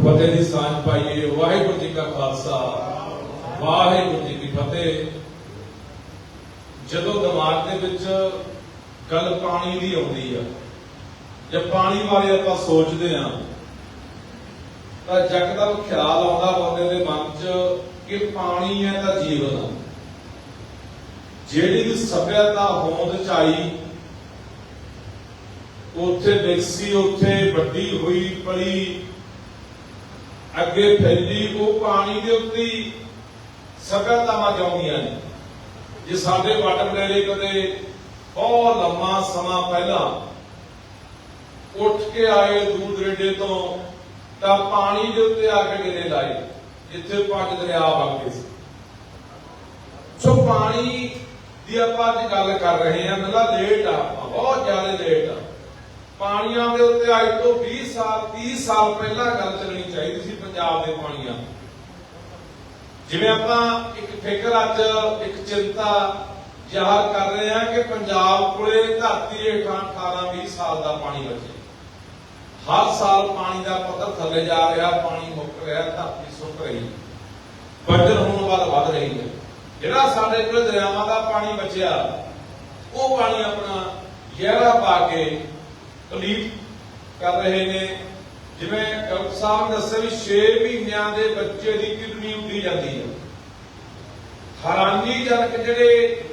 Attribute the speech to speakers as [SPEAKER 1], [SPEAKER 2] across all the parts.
[SPEAKER 1] ਫਤਿਹ ਦੀ ਸਾਂਝ ਪਾਈਏ। ਵਾਹਿਗੁਰੂ ਜੀ ਕਾ ਖਾਲਸਾ, ਵਾਹਿਗੁਰੂ ਜੀ ਕੀ ਫਤਿਹ। ਜਦੋਂ ਦਿਮਾਗ ਦੇ ਵਿੱਚ ਗੱਲ ਪਾਣੀ ਦੀ ਆਉਂਦੀ ਆ, ਜੇ ਪਾਣੀ ਬਾਰੇ ਆਪਾਂ ਸੋਚਦੇ ਆ, ਤਾਂ ਜਕਦਮ ਖਿਆਲ ਆਉਂਦਾ ਬੰਦੇ ਦੇ ਮਨ 'ਚ ਕਿ ਪਾਣੀ ਹੈ ਤਾਂ ਜੀਵਨ ਆ। ਜਿਹੜੀ ਵੀ ਸਭਿਅਤਾ ਹੋਂਦ ਚ ਆਈ, ਉੱਥੇ ਵਿਕਸੀ ਉੱਥੇ ਵੱਡੀ ਹੋਈ, ਪਲੀ ਅੱਗੇ ਫੈਲੀ ਉਹ ਪਾਣੀ ਦੇ ਉੱਤੇ ਹੀ ਸਭਿਅਤਾਵਾਂ ਜਾਉਂਦੀਆਂ ਨੇ। ਜੇ ਸਾਡੇ ਵੱਡ ਵਡੇਰੇ ਕਦੇ ਬਹੁਤ ਲੰਮਾ ਸਮਾਂ ਪਹਿਲਾਂ ਉੱਠ ਕੇ ਆਏ ਦੂਰ ਦਰੇਡੇ ਤੋਂ, ਤਾਂ ਪਾਣੀ ਦੇ ਉੱਤੇ ਆ ਕੇ ਡੇਰੇ ਲਾਏ, ਜਿੱਥੇ ਪੰਜ ਦਰਿਆ ਵਗਦੇ ਸੀ। ਸੋ ਪਾਣੀ ਦੀ ਆਪਾਂ ਅੱਜ ਗੱਲ ਕਰ ਰਹੇ ਹਾਂ, ਮਤਲਬ ਲੇਟ ਆ ਬਹੁਤ ਜ਼ਿਆਦਾ ਲੇਟ ਆ। ਪਾਣੀਆਂ ਦੇ ਉੱਤੇ ਅੱਜ ਤੋਂ 20 ਸਾਲ 30 ਸਾਲ ਪਹਿਲਾਂ ਗੱਲ ਚੱਲਣੀ ਚਾਹੀਦੀ ਸੀ ਪੰਜਾਬ ਦੇ ਪਾਣੀਆਂ। ਜਿਵੇਂ ਆਪਾਂ ਇੱਕ ਫਿਕਰ ਅੱਜ, ਇੱਕ ਚਿੰਤਾ ਜ਼ਾਹਰ ਕਰ ਰਹੇ ਹਾਂ ਕਿ ਪੰਜਾਬ ਕੋਲੇ ਧਰਤੀ ਹੇਠਾਂ 18 20 ਸਾਲ ਦਾ ਪਾਣੀ ਬਚੇ। ਹਰ ਸਾਲ ਪਾਣੀ ਦਾ ਪੱਧਰ ਥੱਲੇ ਜਾ ਰਿਹਾ, ਪਾਣੀ ਮੁੱਕ ਰਿਹਾ, ਧਰਤੀ ਸੁੱਕ ਰਹੀ। ਬੰਜਰ ਹੋਣ ਵੱਲ ਵੱਧ ਰਹੀ ਹੈ। ਜਿਹੜਾ ਸਾਡੇ ਕੋਲ ਦਰਿਆਵਾਂ ਦਾ ਪਾਣੀ ਬਚਿਆ, ਉਹ ਪਾਣੀ ਆਪਣਾ ਗਹਿਰਾ ਪਾ ਕੇ ਕਲੀਪ ਕਰ ਰਹੇ ਨੇ। ਜਿਵੇਂ ਡਾਕਟਰ ਸਾਹਿਬ ਨੇ ਦੱਸਿਆ ਵੀ 6 ਮਹੀਨਿਆਂ ਦੇ ਬੱਚੇ ਦੀ ਕਿਡਨੀ ਉੱਡੀ ਜਾਂਦੀ ਹੈ। ਹੈਰਾਨੀਜਨਕ ਜਿਹੜੇ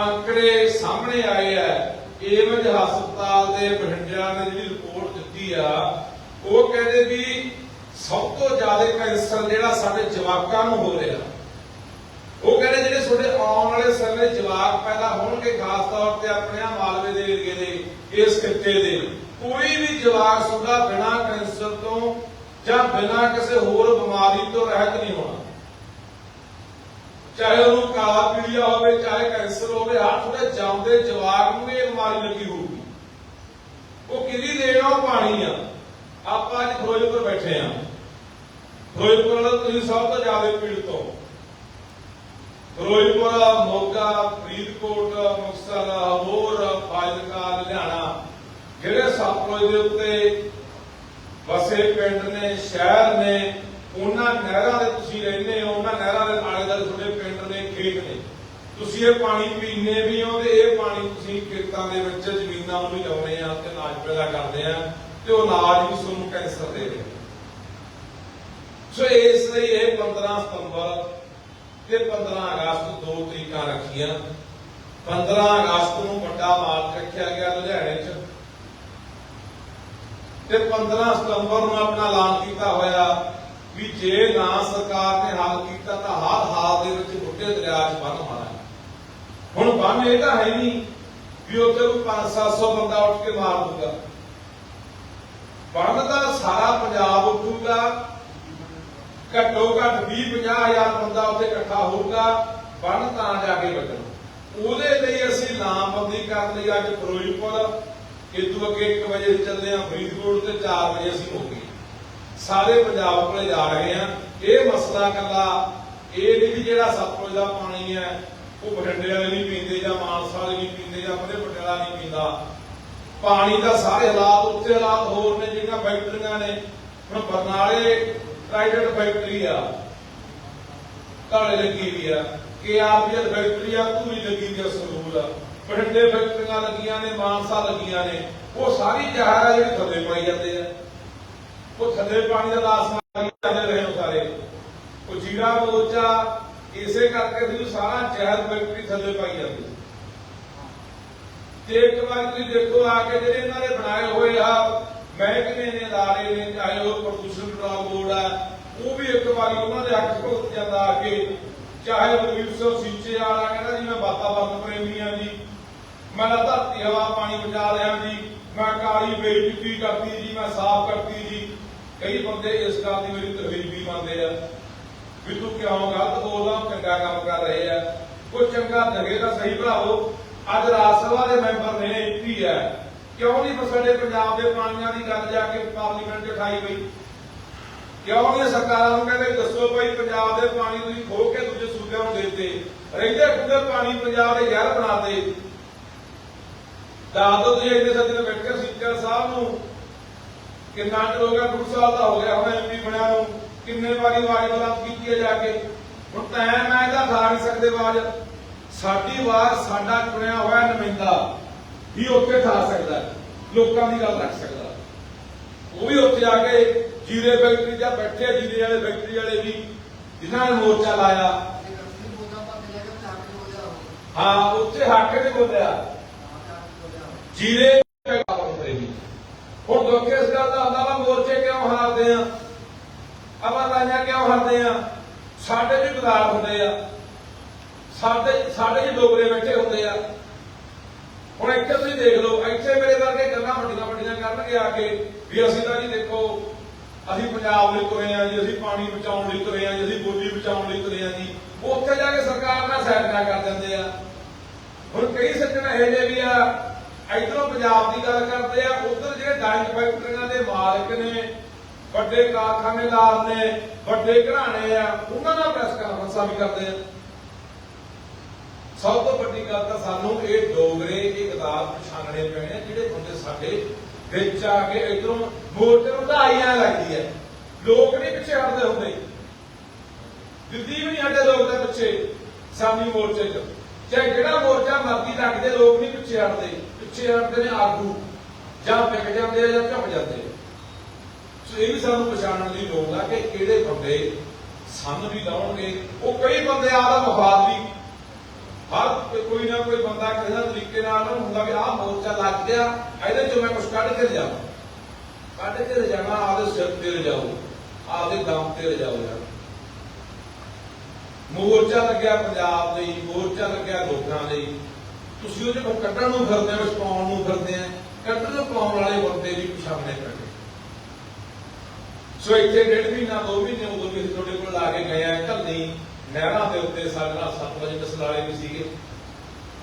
[SPEAKER 1] ਅੰਕੜੇ ਸਾਹਮਣੇ ਆਏ ਆ, ਏਮਜ ਹਸਪਤਾਲ ਦੇ ਬਠਿੰਡਿਆਂ ਨੇ ਜਿਹੜੀ ਰਿਪੋਰਟ ਦਿੱਤੀ ਆ, ਉਹ ਕਹਿੰਦੇ ਵੀ ਸਭ ਤੋਂ ਜ਼ਿਆਦਾ ਕੈਂਸਰ ਜਿਹੜਾ ਸਾਡੇ ਜਵਾਕਾਂ ਨੂੰ ਹੋ ਰਿਹਾ। ਉਹ ਕਹਿੰਦੇ ਜਿਹੜੇ ਤੁਹਾਡੇ ਆਉਣ ਵਾਲੇ ਸਮੇਂ ਜਵਾਕ ਪੈਦਾ ਹੋਣਗੇ, ਖਾਸ ਤੌਰ ਤੇ ਆਪਣੇ ਆ ਮਾਲਵੇ ਦੇ ਏਰੀਏ ਦੇ, ਇਸ ਖਿੱਤੇ ਦੇ। ਕੋਈ ਵੀ ਜਵਾਕ ਤੁਹਾਡਾ ਬਿਨਾਂ ਕੈਂਸਰ ਤੋਂ ਜਾਂ ਬਿਨਾਂ ਕਿਸੇ ਹੋਰ ਬਿਮਾਰੀ ਤੋਂ ਰਹਿਤ ਨਹੀਂ ਹੋਣਾ। ਚਾਹੇ ਉਹਨੂੰ ਕਾਲਾ ਪੀਲੀਆ ਹੋਵੇ, ਚਾਹੇ ਕੈਂਸਰ ਹੋਵੇ ਹਰ ਤੁਹਾਡੇ ਜਾਂਦੇ ਜਵਾਕ ਨੂੰ ਇਹ ਬਿਮਾਰੀ ਲੱਗੀ ਹੋਊਗੀ। ਉਹ ਕਿਹਦੀ ਦੇਣ ਪਾਣੀ ਆ। ਆਪਾਂ ਅੱਜ ਫਿਰੋਜ਼ਪੁਰ ਬੈਠੇ ਆ। ਫਿਰੋਜ਼ਪੁਰ ਵਾਲਾ ਤੁਸੀਂ ਸਭ ਤੋਂ ਜ਼ਿਆਦਾ ਪੀੜਤ ਹੋ। ਫਿਰੋਜ਼ਪੁਰ, ਮੋਗਾ, ਫਰੀਦਕੋਟ, ਮੁਕਤਸਰ, ਹੋਰ ਫਾਜ਼ਿਲਕਾ, ਲੁਧਿਆਣਾ। ਜਿਹੜੇ ਸਤਲੁਜ ਦੇ ਉੱਤੇ ਵਸੇ ਪਿੰਡ ਨੇ, ਸ਼ਹਿਰ ਨੇ, ਉਹਨਾਂ ਨਹਿਰਾਂ ਦੇ ਤੁਸੀਂ ਰਹਿੰਦੇ ਹੋ, ਉਹਨਾਂ ਨਹਿਰਾਂ ਦੇ ਆਲੇ ਦੁਆਲੇ ਤੁਹਾਡੇ ਪਿੰਡ ਨੇ ਖੇਤ ਨੇ। ਤੁਸੀਂ ਇਹ ਪਾਣੀ ਪੀਂਦੇ ਵੀ ਹੋ ਤੇ ਇਹ ਪਾਣੀ ਤੁਸੀਂ ਖੇਤਾਂ ਦੇ ਵਿੱਚ ਜ਼ਮੀਨਾਂ ਨੂੰ ਵੀ ਆ ਤੇ ਅਨਾਜ ਪੈਦਾ ਕਰਦੇ ਆ ਤੇ ਉਹ ਅਨਾਜ ਵੀ ਤੁਹਾਨੂੰ ਕੈਂਸਰ ਦੇ ਰਿਹਾ ਸੋ ਇਸ ਲਈ ਇਹ 15 ਸਤੰਬਰ ਤੇ 15 ਅਗਸਤ ਦੋ ਤਰੀਕਾਂ ਰੱਖੀਆਂ। 15 ਅਗਸਤ ਨੂੰ ਵੱਡਾ ਮਾਰਚ ਰੱਖਿਆ ਗਿਆ ਲੁਧਿਆਣੇ 'ਚ। ਤੇ 15 ਸਤੰਬਰ ਨੂੰ ਆਪਣਾ ਐਲਾਨ ਕੀਤਾ ਹੋਇਆ ਵੀ ਜੇ ਨਾ ਸਰਕਾਰ ਨੇ ਹੱਲ ਕੀਤਾ ਤਾਂ ਹਰ ਹਾਲ ਦੇ ਵਿੱਚ ਬੁੱਢੇ ਦਰਿਆ 'ਚ ਬੰਨ ਮਾਰਾਂਗੇ। ਹੁਣ ਬੰਨ ਇਹ ਤਾਂ ਹੈ ਨਹੀਂ ਵੀ ਉੱਥੇ ਕੋਈ 5-700 ਬੰਦਾ ਉੱਠ ਕੇ ਮਾਰ ਦੂਗਾ। ਬੰਨ ਤਾਂ ਸਾਰਾ ਪੰਜਾਬ ਉੱਠੂਗਾ, ਘੱਟੋ ਘੱਟ 20-50 ਹਜ਼ਾਰ ਬੰਦਾ ਉੱਥੇ ਇਕੱਠਾ ਹੋਊਗਾ ਬੰਨ ਤਾਂ ਜਾ ਕੇ ਲੱਗਣਾ ਉਹਦੇ ਲਈ ਅਸੀਂ ਲਾਮਬੰਦੀ ਕਰਨ ਲਈ ਅੱਜ ਫਿਰੋਜ਼ਪੁਰ ਇਦੋਂ ਅੱਗੇ 1 ਵਜੇ ਚੱਲਦੇ ਆ, ਫਰੀਦਕੋਟ ਤੇ 4 ਵਜੇ ਅਸੀਂ ਹੋ ਗਏ। ਸਾਰੇ ਪੰਜਾਬ ਕੋਲੇ ਜਾ ਰਹੇ ਆ। ਇਹ ਮਸਲਾ ਕੱਲਾ ਇਹ ਨਹੀਂ ਵੀ ਜਿਹੜਾ ਸਤਲੁਜ ਦਾ ਪਾਣੀ ਹੈ ਉਹ ਬਠਿੰਡੇ ਵਾਲੇ ਨਹੀਂ ਪੀਂਦੇ ਜਾਂ ਮਾਨਸਾ ਵਾਲੇ ਨਹੀਂ ਪੀਂਦੇ ਜਾਂ ਆਪਣੇ ਪਟਿਆਲਾ ਨਹੀਂ ਪੀਂਦਾ। ਪਾਣੀ ਦਾ ਸਾਰੇ ਹਾਲਾਤ ਉੱਥੇ ਹਾਲਾਤ ਹੋਰ ਨੇ ਜਿਹੜੀਆਂ ਫੈਕਟਰੀਆਂ ਨੇ। ਹੁਣ ਬਰਨਾਲੇ ਪ੍ਰਾਈਵੇਟ ਫੈਕਟਰੀ ਆ। ਕਾਲੇ ਲੱਗੀ ਵੀ ਆ। ਕੇਆਰਪੀਐਲ ਫੈਕਟਰੀ ਆ, ਧੂਰੀ ਲੱਗੀ ਵੀ ਆ, ਸੰਗਰੂਰ ਆ। ਬਠਿੰਡੇ ਫੈਕਟਰੀਆਂ ਲੱਗੀਆਂ ਨੇ, ਮਾਨਸਾ ਲੱਗੀਆਂ ਨੇ। ਉਹ ਸਾਰੀ ਜ਼ਹਿਰ ਆ ਜਿਹੜੀ ਥੱਲੇ ਪਾਈ ਜਾਂਦੇ ਆ। ਉਹ ਥੱਲੇ ਪਾਣੀ ਦਾ ਲਾਸ ਮਾਰੀ ਜਾਂਦੇ ਰਹੇ ਸਾਰੇ। ਉਹ ਜੀਰਾ ਮੋਰਚਾ ਇਸੇ ਕਰਕੇ ਤੁਸੀਂ ਸਾਰਾ ਜ਼ਹਿਰ ਫੈਕਟਰੀ ਥੱਲੇ ਪਾਈ ਜਾਂਦੀ ਤੇ ਇੱਕ ਵਾਰ ਤੁਸੀਂ ਦੇਖੋ ਆ ਕੇ ਜਿਹੜੇ ਇਹਨਾਂ ਨੇ ਬਣਾਏ ਹੋਏ ਆ, ਮਹਿਕਮੇ ਨੇ, ਅਦਾਰੇ ਨੇ, ਚਾਹੇ ਉਹ ਪ੍ਰਦੂਸ਼ਣ ਕੰਟਰੋਲ ਬੋਰਡ ਆ, ਉਹ ਵੀ ਇੱਕ ਵਾਰੀ ਉਹਨਾਂ ਦੇ ਅੱਖ ਭੁਗਤ ਜਾਂਦਾ ਆ ਕੇ, ਚਾਹੇ ਬਲਵੀਰ ਸਿੰਘ ਸੀਚੇ ਵਾਲਾ ਕਹਿੰਦਾ ਜੀ ਮੈਂ ਵਾਤਾਵਰਨ ਪ੍ਰੇਮੀ ਆ ਜੀ ਮੈਂ ਤਾਂ ਧਰਤੀ, ਹਵਾ, ਪਾਣੀ ਬਚਾ ਰਿਹਾ ਜੀ। ਮੈਂ ਕਾਲੀ ਬੇਇੱਜ਼ਤੀ ਕਰਤੀ ਜੀ, ਮੈਂ ਸਾਫ਼ ਕਰਤੀ ਜੀ। ਕਈ ਬੰਦੇ ਇਸ ਗੱਲ ਦੀ ਮੇਰੀ ਤਹਰੀਰ ਮੰਨਦੇ ਆ ਵੀ ਤੂੰ ਕਿਉਂ ਗਲਤ ਬੋਲਦਾ, ਚੰਗਾ ਕੰਮ ਕਰ ਰਹੇ ਆ। ਕੋਈ ਚੰਗਾ ਦਗੇ ਸਹੀ ਭਰਾਵੋ, ਅੱਜ ਰਾਜ ਸਭਾ ਦੇ ਮੈਂਬਰ ਨੇ ਇੱਥੇ ਹੈ ਕਿਉਂ ਨਹੀਂ ਸਾਡੇ ਪੰਜਾਬ ਦੇ ਪਾਣੀਆਂ ਦੀ ਗੱਲ ਜਾ ਕੇ ਪਾਰਲੀਮੈਂਟ 'ਚ ਉਠਾਈ ਗਈ ਕਿਉਂ ਨਹੀਂ ਸਰਕਾਰਾਂ ਨੂੰ ਕਹਿੰਦੇ, ਦੱਸੋ ਭਾਈ ਪੰਜਾਬ ਦੇ ਪਾਣੀ ਤੁਸੀਂ ਖੋ ਕੇ ਦੂਜੇ ਸੂਬਿਆਂ ਨੂੰ ਦੇਤੇ। ਰਹਿੰਦੇ ਖੁੱਲੇ ਪਾਣੀ ਪੰਜਾਬ ਦੇ ਜ਼ਹਿਰ ਬਣਾਤੇ ਦੱਸ ਦਿਓ ਤੁਸੀਂ ਇੰਨੇ ਸੱਜਣ ਬੈਠੇ ਸਪੀਕਰ ਸਾਹਿਬ ਨੂੰ ਕਿੰਨਾ ਚਿਰ ਹੋ ਗਿਆ ਡੂਢ ਸਾਲ ਦਾ ਹੋ ਗਿਆ ਹੁਣ ਐਮਪੀ ਬਣਿਆ ਨੂੰ ਕਿੰਨੇ ਵਾਰੀ ਆਵਾਜ਼ ਬੁਲੰਦ ਕੀਤੀ ਹੈ ਜਾ ਕੇ। ਹੁਣ ਤਾਂ ਮੈਂ ਇਹਦਾ ਖਾ ਨਹੀਂ ਸਕਦੇ ਆਵਾਜ਼। ਸਾਡੀ ਆਵਾਜ਼ ਸਾਡਾ ਚੁਣਿਆ ਹੋਇਆ ਨੁਮਾਇੰਦਾ ਹੀ ਉੱਥੇ ਖਾ ਸਕਦਾ ਲੋਕਾਂ ਦੀ ਗੱਲ ਰੱਖ ਸਕਦਾ। ਉਹ ਵੀ ਉੱਥੇ ਜਾ ਕੇ ਜੀਰੇ ਫੈਕਟਰੀ ਜਾਂ ਬੈਠੇ ਆ ਜੀਰੇ ਵਾਲੇ ਫੈਕਟਰੀ ਵਾਲੇ ਵੀ ਜਿਨ੍ਹਾਂ ਨੇ ਮੋਰਚਾ ਲਾਇਆ। ਹਾਂ ਉੱਥੇ ਹੱਕ ਤੇ ਬੋਲਿਆ। ਜੀਰੇ ਕਰੇਗੀ ਹੁਣ ਦੁੱਖ ਇਸ ਗੱਲ ਦਾ ਹੁੰਦਾ ਵਾ, ਮੋਰਚੇ ਕਿਉਂ ਹਾਰਦੇ ਆ? ਆਪਾਂ ਲਾਈਆਂ ਕਿਉਂ ਹਾਰਦੇ ਆ? ਸਾਡੇ ਵੀ ਵਿਗਾੜ ਹੁੰਦੇ ਆ। ਸਾਡੇ ਸਾਡੇ ਜੀ ਡੋਗਰੇ ਬੈਠੇ ਹੁੰਦੇ ਆ। ਹੁਣ ਇੱਥੇ ਤੁਸੀਂ ਦੇਖ ਲਓ, ਇੱਥੇ ਮੇਰੇ ਵਰਗੇ ਗੱਲਾਂ ਵੱਡੀਆਂ ਵੱਡੀਆਂ ਕਰਨਗੇ ਆ ਕੇ ਵੀ ਅਸੀਂ ਤਾਂ ਜੀ ਦੇਖੋ, ਅਸੀਂ ਪੰਜਾਬ ਲਈ ਤੁਰੇ ਆ ਜੀ, ਅਸੀਂ ਪਾਣੀ ਬਚਾਉਣ ਲਈ ਤੁਰੇ ਆ ਜੀ, ਅਸੀਂ ਬੋਲੀ ਬਚਾਉਣ ਲਈ ਤੁਰੇ ਆ ਜੀ। ਉੱਥੇ ਜਾ ਕੇ ਸਰਕਾਰ ਨਾਲ ਸੈਟਨਾ ਕਰ ਦਿੰਦੇ ਆ। ਹੁਣ ਕਈ ਸੱਜਣ ਇਹੋ ਜਿਹੇ ਵੀ ਆ ਇਧਰੋਂ ਪੰਜਾਬ ਦੀ ਗੱਲ ਕਰਦੇ ਆ, ਉਧਰ ਜਿਹੜੇ ਡਾਈਂਗ ਫੈਕਟਰੀਆਂ ਦੇ ਮਾਲਕ ਨੇ, ਵੱਡੇ ਕਾਰਖਾਨੇਦਾਰ ਨੇ, ਵੱਡੇ ਘਰਾਣੇ ਆ, ਉਹਨਾਂ ਨਾਲ ਪ੍ਰੈਸ ਕਾਨਫਰੰਸਾਂ ਵੀ ਕਰਦੇ ਆ। ਸਭ ਤੋਂ ਵੱਡੀ ਗੱਲ ਤਾਂ ਸਾਨੂੰ ਇਹ ਡੋਗਰੇ, ਇਹ ਗਦਾਰ ਪਛਾਣਨੇ ਪੈਣੇ ਜਿਹੜੇ ਬੰਦੇ ਸਾਡੇ ਵਿੱਚ ਆ ਕੇ ਇਧਰੋਂ ਮੋਰਚੇ ਨੂੰ ਵਧਾਈਆਂ ਲੱਗਦੀ ਹੈ। ਲੋਕ ਨਹੀਂ ਪਿੱਛੇ ਹਟਦੇ ਹੁੰਦੇ। ਦਿੱਲੀ ਵੀ ਨਹੀਂ ਹਟੇ ਲੋਕ ਦੇ ਪਿੱਛੇ ਸਾਮੀ ਮੋਰਚੇ 'ਚ। ਚਾਹੇ ਜਿਹੜਾ ਮੋਰਚਾ ਮਰਦੀ ਰੱਖਦੇ, ਲੋਕ ਨਹੀਂ ਪਿੱਛੇ ਹਟਦੇ। ਪਿੱਛੇ ਹਟਦੇ ਨੇ ਆਗੂ, ਜਾਂ ਵਿਕ ਜਾਂਦੇ ਆ ਜਾਂ ਝੁਕ ਜਾਂਦੇ ਆ। ਸੋ ਇਹ ਵੀ ਸਾਨੂੰ ਪਛਾਣਨ ਦੀ ਲੋੜ ਆ ਕਿ ਕਿਹੜੇ ਬੰਦੇ ਸੰਨ ਵੀ ਲਾਉਣਗੇ। ਉਹ ਕਈ ਬੰਦੇ ਆਦਾ ਮਫਾਦ ਵੀ। ਹਰ ਕੋਈ ਨਾ ਕੋਈ ਬੰਦਾ ਕਿਸੇ ਤਰੀਕੇ ਨਾਲ ਨਾ ਹੁੰਦਾ ਵੀ ਆਹ ਮੋਰਚਾ ਲੱਗ ਗਿਆ, ਇਹਦੇ ਚੋਂ ਮੈਂ ਕੁਝ ਕੱਢ ਕੇ ਲਿਜਾਵਾਂ। ਕੱਢ ਕੇ ਲਿਜਾਣਾ, ਆਪਦੇ ਸਿਰ ਤੇ ਲਿਜਾਓ, ਆਪਦੇ ਦਮ ਤੇ ਲਿਜਾਓ ਯਾਰ। ਮੋਰਚਾ ਲੱਗਿਆ ਪੰਜਾਬ ਲਈ, ਮੋਰਚਾ ਲੱਗਿਆ ਲੋਕਾਂ ਲਈ। ਤੁਸੀਂ ਉਹਦੇ ਕੋਲ ਕੱਢਣ ਨੂੰ ਫਿਰਦੇ ਹੋ ਛਪਾਉਣ ਨੂੰ ਫਿਰਦੇ ਆ ਕੱਢਣ ਨੂੰ ਪਾਉਣ ਵਾਲੇ ਬੰਦੇ ਵੀ ਪਛਾਣਨੇ ਪੈਣੇ ਸੋ ਇੱਥੇ ਡੇਢ ਮਹੀਨਾ, ਦੋ ਮਹੀਨੇ ਉਦੋਂ ਵੀ ਤੁਹਾਡੇ ਕੋਲ ਲਾ ਕੇ ਗਏ ਆ ਕੱਲੀ ਨਹਿਰਾਂ ਦੇ ਉੱਤੇ ਸਾਡੇ ਨਾਲ 7 ਵਜੇ ਵੀ ਸੀਗੇ।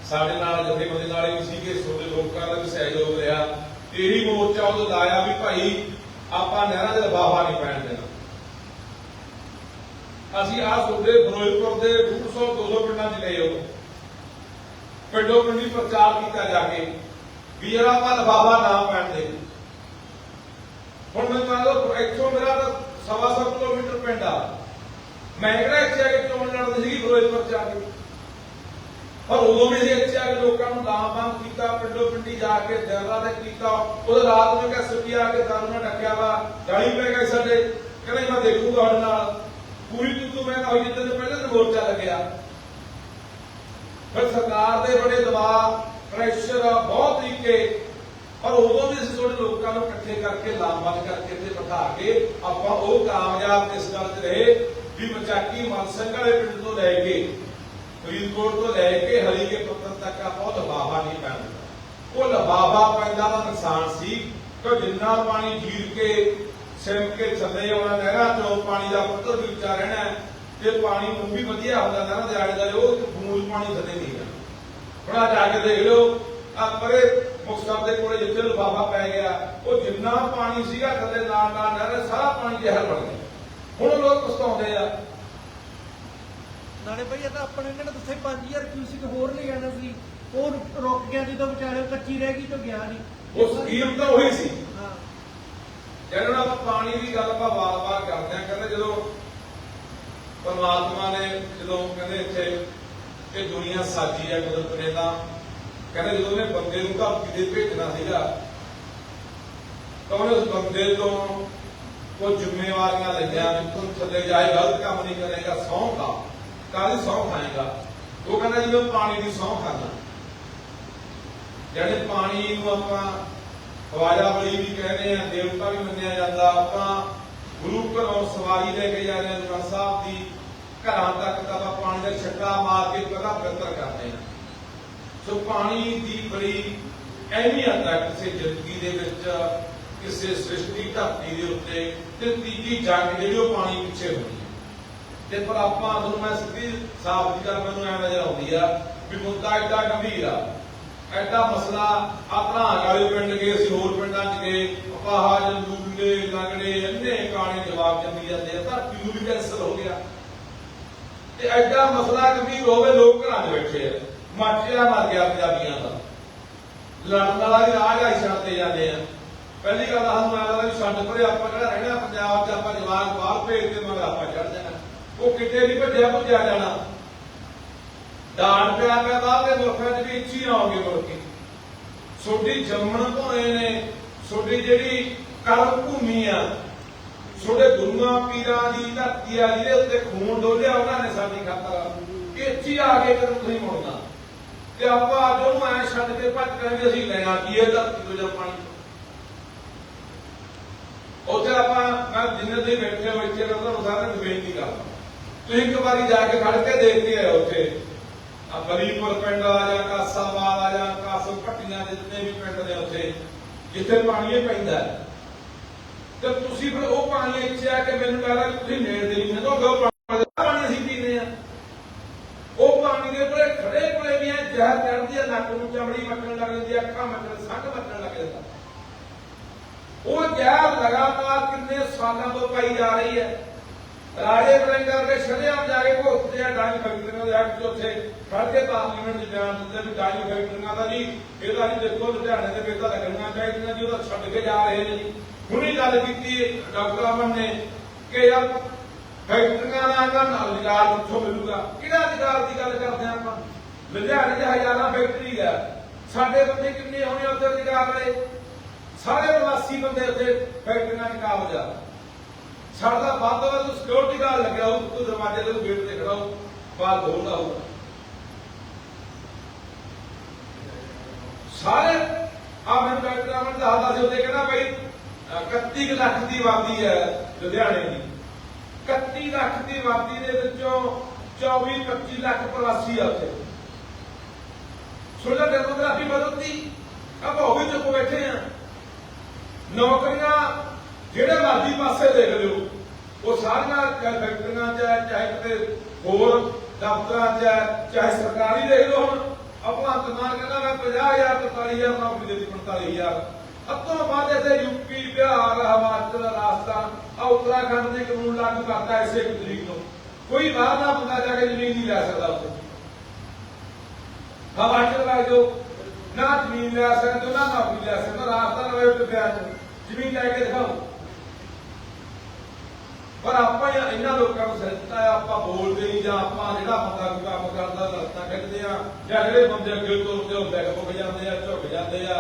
[SPEAKER 1] ਸਾਡੇ ਨਾਲ ਜਥੇਬੰਦੀ ਨਾਲੇ ਵੀ ਸੀਗੇ, ਤੁਹਾਡੇ ਲੋਕਾਂ ਦਾ ਵੀ ਸਹਿਯੋਗ ਰਿਹਾ। ਤੇਰੀ ਮੋਰਚਾ ਉਦੋਂ ਲਾਇਆ ਵੀ ਭਾਈ, ਆਪਾਂ ਨਹਿਰਾਂ ਦੇ ਲਫਾਫਾ ਨਹੀਂ ਪੈਣ ਦੇਣਾ। ਅਸੀਂ ਆ ਤੁਹਾਡੇ ਫਿਰੋਜ਼ਪੁਰ ਦੇ 200 200 ਪਿੰਡਾਂ 'ਚ ਗਏ ਉਦੋਂ। ਪਿੰਡੋ ਪਿੰਡੀ ਪ੍ਰਚਾਰ ਕੀਤਾ ਜਾ ਕੇ ਵੀ ਜਿਹੜਾ ਆਪਾਂ ਲਫਾਫਾ ਨਾ ਪੈਣ ਦੇ। ਹੁਣ ਮੈਂ ਮੰਨ ਲਓ ਇੱਥੋਂ ਮੇਰਾ ਤਾਂ ਸਵਾ ਸੌ ਕਿਲੋਮੀਟਰ ਪਿੰਡ ਆ। ਮੈਂ ਕਿਹੜਾ ਇੱਥੇ ਆ ਕੇ ਚੋਣ ਲੜਦੀ ਸੀਗੀ ਫਿਰੋਜ਼ਪੁਰ ਚ ਆ ਕੇ? ਪਰ ਉਦੋਂ ਵੀ ਇੱਥੇ ਆ ਕੇ ਲੋਕਾਂ ਨੂੰ ਲਾਮਬੰਦ ਕੀਤਾ, ਪਿੰਡੋ ਪਿੰਡੀ ਜਾ ਕੇ ਦਿਨਾਂ ਤੇ ਕੀਤਾ। ਉਹਦੇ ਰਾਤ ਨੂੰ ਕਿਹਾ ਸੁੱਤੀ ਆ ਕੇ ਦਾਰੂ ਨਾਲ ਡੱਕਿਆ ਵਾ, ਗਾਲੀ ਪੈ ਗਈ ਸਾਡੇ। ਕਹਿੰਦੇ ਮੈਂ ਦੇਖੂਗਾ ਤੁਹਾਡੇ ਨਾਲ। ਪੂਰੀ ਤੂੰ ਮੈਂ ਹੋਈ ਜਿੱਦਣ ਪਹਿਲਾਂ ਤੇ ਮੋਰਚਾ ਲੱਗਿਆ। ਫਿਰ ਸਰਕਾਰ ਦੇ ਬੜੇ ਦਬਾਅ ਪ੍ਰੈਸ਼ਰ ਬਹੁਤ ਤਰੀਕੇ। ਪਰ ਉਦੋਂ ਵੀ ਅਸੀਂ ਤੁਹਾਡੇ ਲੋਕਾਂ ਨੂੰ ਇਕੱਠੇ ਕਰਕੇ, ਲਾਮਬੰਦ ਕਰਕੇ ਤੇ ਬਿਠਾ ਕੇ ਆਪਾਂ ਉਹ ਕਾਮਯਾਬ ਇਸ ਗੱਲ 'ਚ ਰਹੇ ਵੀ ਮਚਾਕੀ ਮਨਸੰਗ ਵਾਲੇ ਪਿੰਡ ਤੋਂ ਲੈ ਕੇ, ਫਰੀਦਕੋਟ ਤੋਂ ਲੈ ਕੇ ਹਰੀਕੇ ਪੱਤਨ ਤੱਕ ਆਪਾਂ ਉਹ ਲਫਾਫਾ ਨਹੀਂ ਪੈਂਦਾ ਉਹ ਲਬਾਵਾ ਪੈਂਦਾ ਦਾ ਨੁਕਸਾਨ ਸੀ ਕਿ ਜਿੰਨਾ ਪਾਣੀ ਜੀਰ ਕੇ ਸਿਮ ਕੇ ਥੱਲੇ ਆਉਣਾ ਨਹਿਰਾਂ ਚੋਂ ਪਾਣੀ ਦਾ ਪੱਧਰ ਵੀ ਉੱਚਾ ਰਹਿਣਾ ਤੇ ਪਾਣੀ ਨੂੰ ਵੀ ਵਧੀਆ ਹੁੰਦਾ ਨਹਿਰਾਂ ਦੇ ਆਲੇ ਦੁਆਲੇ ਉਹ ਬੂੰਦ ਪਾਣੀ ਥੱਲੇ ਨਹੀਂ ਜਾਣਾ ਹੁਣ ਆ ਜਾ ਕੇ ਦੇਖ ਲਓ ਆ ਪਰੇ ਮੁਕਤਸਰ ਦੇ ਕੋਲੇ ਜਿੱਥੇ ਲਫਾਫਾ ਪੈ ਗਿਆ ਉਹ ਜਿੰਨਾ ਪਾਣੀ ਸੀਗਾ ਥੱਲੇ ਨਾਲ ਨਾਲ ਨਹਿਰ ਸਾਰਾ ਪਾਣੀ ਜ਼ਹਿਰ ਬਣ ਗਿਆ। ਹੁਣ ਲੋਕ ਪਛਤਾਉਂਦੇ ਆ।
[SPEAKER 2] ਨਾਲੇ ਭਾਈ ਇਹ ਤਾਂ ਆਪਣੇ ਇਹਨਾਂ ਨੇ ਦੱਸੇ 5000 ਕਿਊਸਿਕ ਹੋਰ ਲੈ ਜਾਣਾ ਸੀ। ਉਹ ਰੁਕ ਗਿਆ ਜਦੋਂ ਵਿਚਾਰੇ ਕੱਚੀ ਰਹਿ ਗਈ ਤੋਂ ਗਿਆ ਨਹੀਂ।
[SPEAKER 1] ਉਹ ਸਕੀਮ ਤਾਂ ਉਹੀ ਸੀ।
[SPEAKER 2] ਹਾਂ।
[SPEAKER 1] ਜਿਹੜਾ ਆਪਾਂ ਪਾਣੀ ਦੀ ਗੱਲ ਆਪਾਂ ਵਾਰ-ਵਾਰ ਕਰਦੇ ਆ ਕਹਿੰਦੇ ਜਦੋਂ ਪਰਮਾਤਮਾ ਨੇ ਜਦੋਂ ਕਹਿੰਦੇ ਇੱਥੇ ਇਹ ਦੁਨੀਆ ਸਾਜੀ ਹੈ ਕੁਦਰਤ ਨੇ ਤਾਂ, ਕਹਿੰਦੇ ਜਦੋਂ ਉਹਨੇ ਬੰਦੇ ਨੂੰ ਧਰਤੀ ਤੇ ਭੇਜਣਾ ਸੀਗਾ, ਤਾਂ ਉਹਨੇ ਉਸ ਬੰਦੇ ਤੋਂ ਕੋਈ ਜ਼ਿੰਮੇਵਾਰੀਆਂ ਲਈਆਂ ਵੀ ਤੂੰ ਥੱਲੇ ਜਾਏ, ਗਲਤ ਕੰਮ ਨਹੀਂ ਕਰੇਗਾ ਸਹੁੰ ਖਾ। ਕਾਹਦੀ ਸਹੁੰ ਖਾਏਗਾ? ਉਹ ਕਹਿੰਦਾ ਜਿਵੇਂ ਪਾਣੀ ਦੀ ਸਹੁੰ ਖਾਣਾ ਜਿਹੜੇ ਪਾਣੀ ਨੂੰ ਆਪਾਂ ਖਵਾਜਾ ਬਲੀ ਵੀ ਕਹਿੰਦੇ ਆ, ਦੇਵਤਾ ਵੀ ਮੰਨਿਆ ਜਾਂਦਾ, ਆਪਾਂ ਗੁਰੂ ਘਰੋਂ ਸਵਾਰੀ ਲੈ ਕੇ ਜਾਂਦੇ ਆ ਗੁਰੂ ਸਾਹਿਬ ਦੀ ਘਰਾਂ ਤੱਕ ਤਾਂ ਪਾਣੀ ਦਾ ਛੱਟਾ ਮਾਰ ਕੇ ਪਹਿਲਾਂ ਬਿਹਤਰ ਕਰਦੇ ਆ ਸੋ ਪਾਣੀ ਦੀ ਬੜੀ ਅਹਿਮੀਅਤ ਹੈ ਕਿਸੇ ਜ਼ਿੰਦਗੀ ਦੇ ਵਿੱਚ, ਕਿਸੇ ਸ੍ਰਿਸ਼ਟੀ ਧਰਤੀ ਦੇ ਉੱਤੇ ਤੇ ਤੀਜੀ ਜੰਗ ਜਿਹੜੀ ਉਹ ਪਾਣੀ ਪਿੱਛੇ ਹੋਣੀ ਤੇ ਪਰ ਆਪਾਂ ਤੁਹਾਨੂੰ ਮੈਂ ਸਿੱਧੀ ਸਾਫ਼ ਦੀ ਗੱਲ ਮੈਨੂੰ ਐ ਨਜ਼ਰ ਆਉਂਦੀ ਆ ਵੀ ਮੁੱਦਾ ਐਡਾ ਗੰਭੀਰ ਆ। ਐਡਾ ਮਸਲਾ ਆਪਣਾ ਗਾਲੀ ਪਿੰਡ ਗਏ, ਅਸੀਂ ਹੋਰ ਪਿੰਡਾਂ 'ਚ ਗਏ ਅਪਾਹਜ ਲੂਲੇ ਲੰਗੜੇ, ਇੰਨੇ ਕਾਣੇ ਜਵਾਬ ਜੰਮੀ ਜਾਂਦੇ ਆ, ਧਰਤੀ ਨੂੰ ਵੀ ਕੈਂਸਰ ਹੋ ਗਿਆ। ਤੇ ਐਡਾ ਮਸਲਾ ਗੰਭੀਰ ਹੋਵੇ, ਲੋਕ ਘਰਾਂ 'ਚ ਬੈਠੇ ਆ। ਮਾਚਿਆ ਮਰ ਗਿਆ ਪੰਜਾਬੀਆਂ ਦਾ। ਲੜਨ ਵਾਲਾ ਵੀ ਰਾਹ ਹੀ ਛੱਡਦੇ ਜਾਂਦੇ ਆ। ਪਹਿਲੀ ਗੱਲ ਆ ਸਾਨੂੰ ਆਦਾ ਵੀ ਛੱਡ ਪਰੇ ਆਪਾਂ ਕਿਹੜਾ ਰਹਿਣਾ, ਪੰਜਾਬ 'ਚ ਆਪਾਂ ਜਵਾਨ ਬਾਹਰ ਭੇਜ ਕੇ ਮਗਰ ਆਪਾਂ ਚੜ ਜਾਣਾ। ਉਹ ਕਿਤੇ ਨਹੀਂ ਭੱਜਿਆ, ਭੁੱਜਿਆ ਜਾਣਾ। ਦਾਣ ਪਿਆ ਪਿਆ ਬਾਹਰ ਦੇ ਮੁਲਕਾਂ 'ਚ ਵੀ ਇੱਥੇ ਹੀ ਆਉਗੇ ਮੁਲਕੀ ਛੋਟੀ ਜੰਮਣ ਭੋਏ ਨੇ ਛੋਟੀ ਜਿਹੜੀ ਕਰਮ ਭੂਮੀ ਆ ਛੋਟੇ ਗੁਰੂਆਂ ਪੀਰਾਂ ਦੀ, ਧਰਤੀ ਆ ਜਿਹਦੇ ਉੱਤੇ ਖੂਨ ਡੋਲਿਆ, ਉਹਨਾਂ ਨੇ ਸਾਡੀ ਖਾਤਰ। ਇੱਥੇ ਆ ਕੇ ਕਦੋਂ ਤੁਸੀਂ ਮੁੜਨਾ ਤੇ ਆਪਾਂ ਅੱਜ ਉਹਨੂੰ ਐ ਛੱਡ ਕੇ ਭੱਜ ਕਰਾਂਗੇ ਅਸੀਂ ਲੈਣਾ ਕੀ ਹੈ ਧਰਤੀ ਤੋਂ ਜਾਂ ਪਾਣੀ ਉੱਥੇ ਆਪਾਂ, ਮੈਂ ਜਿੰਨੇ ਦੇ ਬੈਠੇ ਹੋ ਇੱਥੇ, ਮੈਂ ਤੁਹਾਨੂੰ ਸਾਰਿਆਂ ਨੂੰ ਬੇਨਤੀ ਕਰਦਾ। ਤੁਸੀਂ ਇੱਕ ਵਾਰੀ ਜਾ ਕੇ ਖੜ ਕੇ ਦੇਖ ਕੇ ਆਓ ਉੱਥੇ। ਆ ਬਲੀਪੁਰ ਪਿੰਡ ਆ ਜਾਂ ਕਾਸਾਵਾਲ ਆ ਜਾਂ ਕਾਸਮ ਪੱਟੀਆਂ ਜਿੰਨੇ ਵੀ ਪਿੰਡ ਨੇ ਉੱਥੇ। ਜਿੱਥੇ ਪਾਣੀ ਇਹ ਪੈਂਦਾ ਤੇ ਤੁਸੀਂ ਫਿਰ ਉਹ ਪਾਣੀ ਇੱਥੇ ਆ ਕੇ ਮੈਨੂੰ ਲੱਗਦਾ ਤੁਸੀਂ ਨੇੜੇ ਦੇ ਨਹੀਂ ਹੋ ਗਏ ਪਾਣੀ ਅਸੀਂ ਪੀਂਦੇ ਆ? ਉਹ ਪਾਣੀ ਦੇ ਕੋਲੇ ਖੜੇ ਕੋਲੇ ਵੀ ਐ ਜ਼ਹਿਰ ਚੜਦੀ ਆ, ਨੱਕ ਨੂੰ ਚਮੜੀ ਮੱਚਣ ਲੱਗ ਜਾਂਦੀ ਆ, ਅੱਖਾਂ ਮੱਚਣ ਸੰਗ ਮੱਚਣ ਲੱਗ ਜਾਂਦਾ ਉਹ ਜ਼ਹਿਰ ਲਗਾਤਾਰ ਕਿੰਨੇ ਸਾਲਾਂ ਤੋਂ ਪਾਈ ਜਾ ਰਹੀ ਹੈ। ਰਾਜੇ ਬਲੰਗਰ ਦੇ ਸ਼ਰਿਆਮ ਜਾ ਕੇ ਭੁਗਤਦੇ ਆ ਡਾਈ ਫੈਕਟਰੀਆਂ ਦੇ ਐਕਟ ਉੱਥੇ ਖੜ ਕੇ ਪਾਰਲੀਮੈਂਟ 'ਚ ਬਿਆਨ ਦਿੰਦੇ ਵੀ ਡਾਈ ਫੈਕਟਰੀਆਂ ਦਾ ਜੀ, ਇਹਦਾ ਜੀ ਦੇਖੋ ਲੁਧਿਆਣੇ ਦੇ ਵਿੱਚ ਤਾਂ ਲੱਗਣੀਆਂ ਚਾਹੀਦੀਆਂ ਜੀ, ਉਹਦਾ ਛੱਡ ਕੇ ਜਾ ਰਹੇ ਨੇ ਜੀ। ਹੁਣੀ ਗੱਲ ਕੀਤੀ ਡਾਕਟਰ ਅਮਨ ਨੇ ਕਿ ਯਾਰ ਫੈਕਟਰੀਆਂ ਦਾ ਇਹਨਾਂ ਅਧਿਕਾਰ ਕਿੱਥੋਂ ਮਿਲੂਗਾ? ਕਿਹੜਾ ਅਧਿਕਾਰ ਦੀ ਗੱਲ ਕਰਦੇ ਹਾਂ ਆਪਾਂ? ਲੁਧਿਆਣੇ 'ਚ ਹਜ਼ਾਰਾਂ ਫੈਕਟਰੀ ਆ ਸਾਡੇ ਬੰਦੇ ਕਿੰਨੇ ਹੋਣੇ ਉੱਥੇ ਅਧਿਕਾਰ ਵਾਲੇ? ਸਾਰੇ ਪ੍ਰਵਾਸੀ ਬੰਦੇ ਉੱਥੇ ਫੈਕਟਰੀਆਂ 'ਚ ਕਾਬਜ ਆ। ਸਾਡਾ ਵੱਧ ਤੋਂ ਵੱਧ ਸਿਕਿਉਰਿਟੀ ਗਾਰਡ ਲੱਗਿਆ ਹੋਊ ਤੂੰ ਦਰਵਾਜ਼ੇ ਦੇ ਗੇਟ ਤੇ ਖੜਾ ਹੋ ਬਾਹਰ ਖੋਲਦਾ ਹੋਊਗਾ ਸਾਰੇ ਆ ਮੈਨੂੰ ਡਾਕਟਰ ਅਮਨ ਦੱਸਦਾ ਸੀ ਉਹਦੇ ਕਹਿੰਦਾ ਬਈ 31 ਲੱਖ ਦੀ ਆਬਾਦੀ ਹੈ ਲੁਧਿਆਣੇ ਦੀ। 31 ਲੱਖ ਦੀ ਆਬਾਦੀ ਦੇ ਵਿੱਚੋਂ 24 25 ਲੱਖ ਪ੍ਰਵਾਸੀ ਆ ਉੱਥੇ। ਸੁਣਦਾ ਡੈਮੋਗ੍ਰਾਫੀ ਬਦਲਦੀ ਆਪਾਂ ਉਹ ਵੀ ਚੁੱਪ ਬੈਠੇ ਆ। ਨੌਕਰੀਆਂ ਜਿਹੜੇ ਮਰਜ਼ੀ ਪਾਸੇ ਦੇਖ ਲਿਓ, ਉਹ ਸਾਰੀਆਂ ਫੈਕਟਰੀਆਂ 'ਚ ਹੈ, ਚਾਹੇ ਕਿਤੇ ਹੋਰ ਦਫ਼ਤਰਾਂ 'ਚ ਹੈ, ਚਾਹੇ ਸਰਕਾਰੀ ਦੇਖ ਲਓ ਹੁਣ, ਆਪਣਾ ਅੰਤਮਾਨ ਕਹਿੰਦਾ ਮੈਂ 50000 45000 ਨੌਕਰੀ ਦੇ ਦਿੱਤੀ 45000 ਅੱਤੋਂ ਬਾਅਦ ਇੱਥੇ ਯੂਪੀ ਬਿਹਾਰ, ਹਿਮਾਚਲ, ਰਾਜਸਥਾਨ ਆ ਉੱਤਰਾਖੰਡ ਨੇ ਕਾਨੂੰਨ ਲਾਗੂ ਕਰਤਾ ਇਸੇ ਇੱਕ ਤਰੀਕ ਨੂੰ ਕੋਈ ਬਾਹਰ ਦਾ ਬੰਦਾ ਜਾ ਕੇ ਜ਼ਮੀਨ ਨਹੀਂ ਲੈ ਸਕਦਾ ਉੱਥੇ। ਹਿਮਾਚਲ ਲੈ ਜਾਓ ਨਾ ਜ਼ਮੀਨ ਲੈ ਸਕਦੇ, ਨਾ ਨੌਕਰੀ ਲੈ ਸਕਦੇ, ਰਾਜਸਥਾਨ ਵੇ ਉੱਤੇ ਪਿਆ ਜ਼ਮੀਨ ਲੈ ਕੇ ਦਿਖਾਓ। ਪਰ ਆਪਾਂ ਹੀ ਇਹਨਾਂ ਲੋਕਾਂ ਨੂੰ ਸਿਰਤਾ ਆਪਾਂ ਬੋਲਦੇ ਨਹੀਂ ਜਾਂ ਆਪਾਂ ਜਿਹੜਾ ਬੰਦਾ ਕੋਈ ਕੰਮ ਕਰਦਾ, ਰਸਤਾ ਕੱਢਦੇ ਆ, ਜਾਂ ਜਿਹੜੇ ਬੰਦੇ ਅੱਗੇ ਤੁਰਦੇ ਉਹ ਬੈਗ ਪੁੱਗ ਜਾਂਦੇ ਆ, ਝੁਕ ਜਾਂਦੇ ਆ,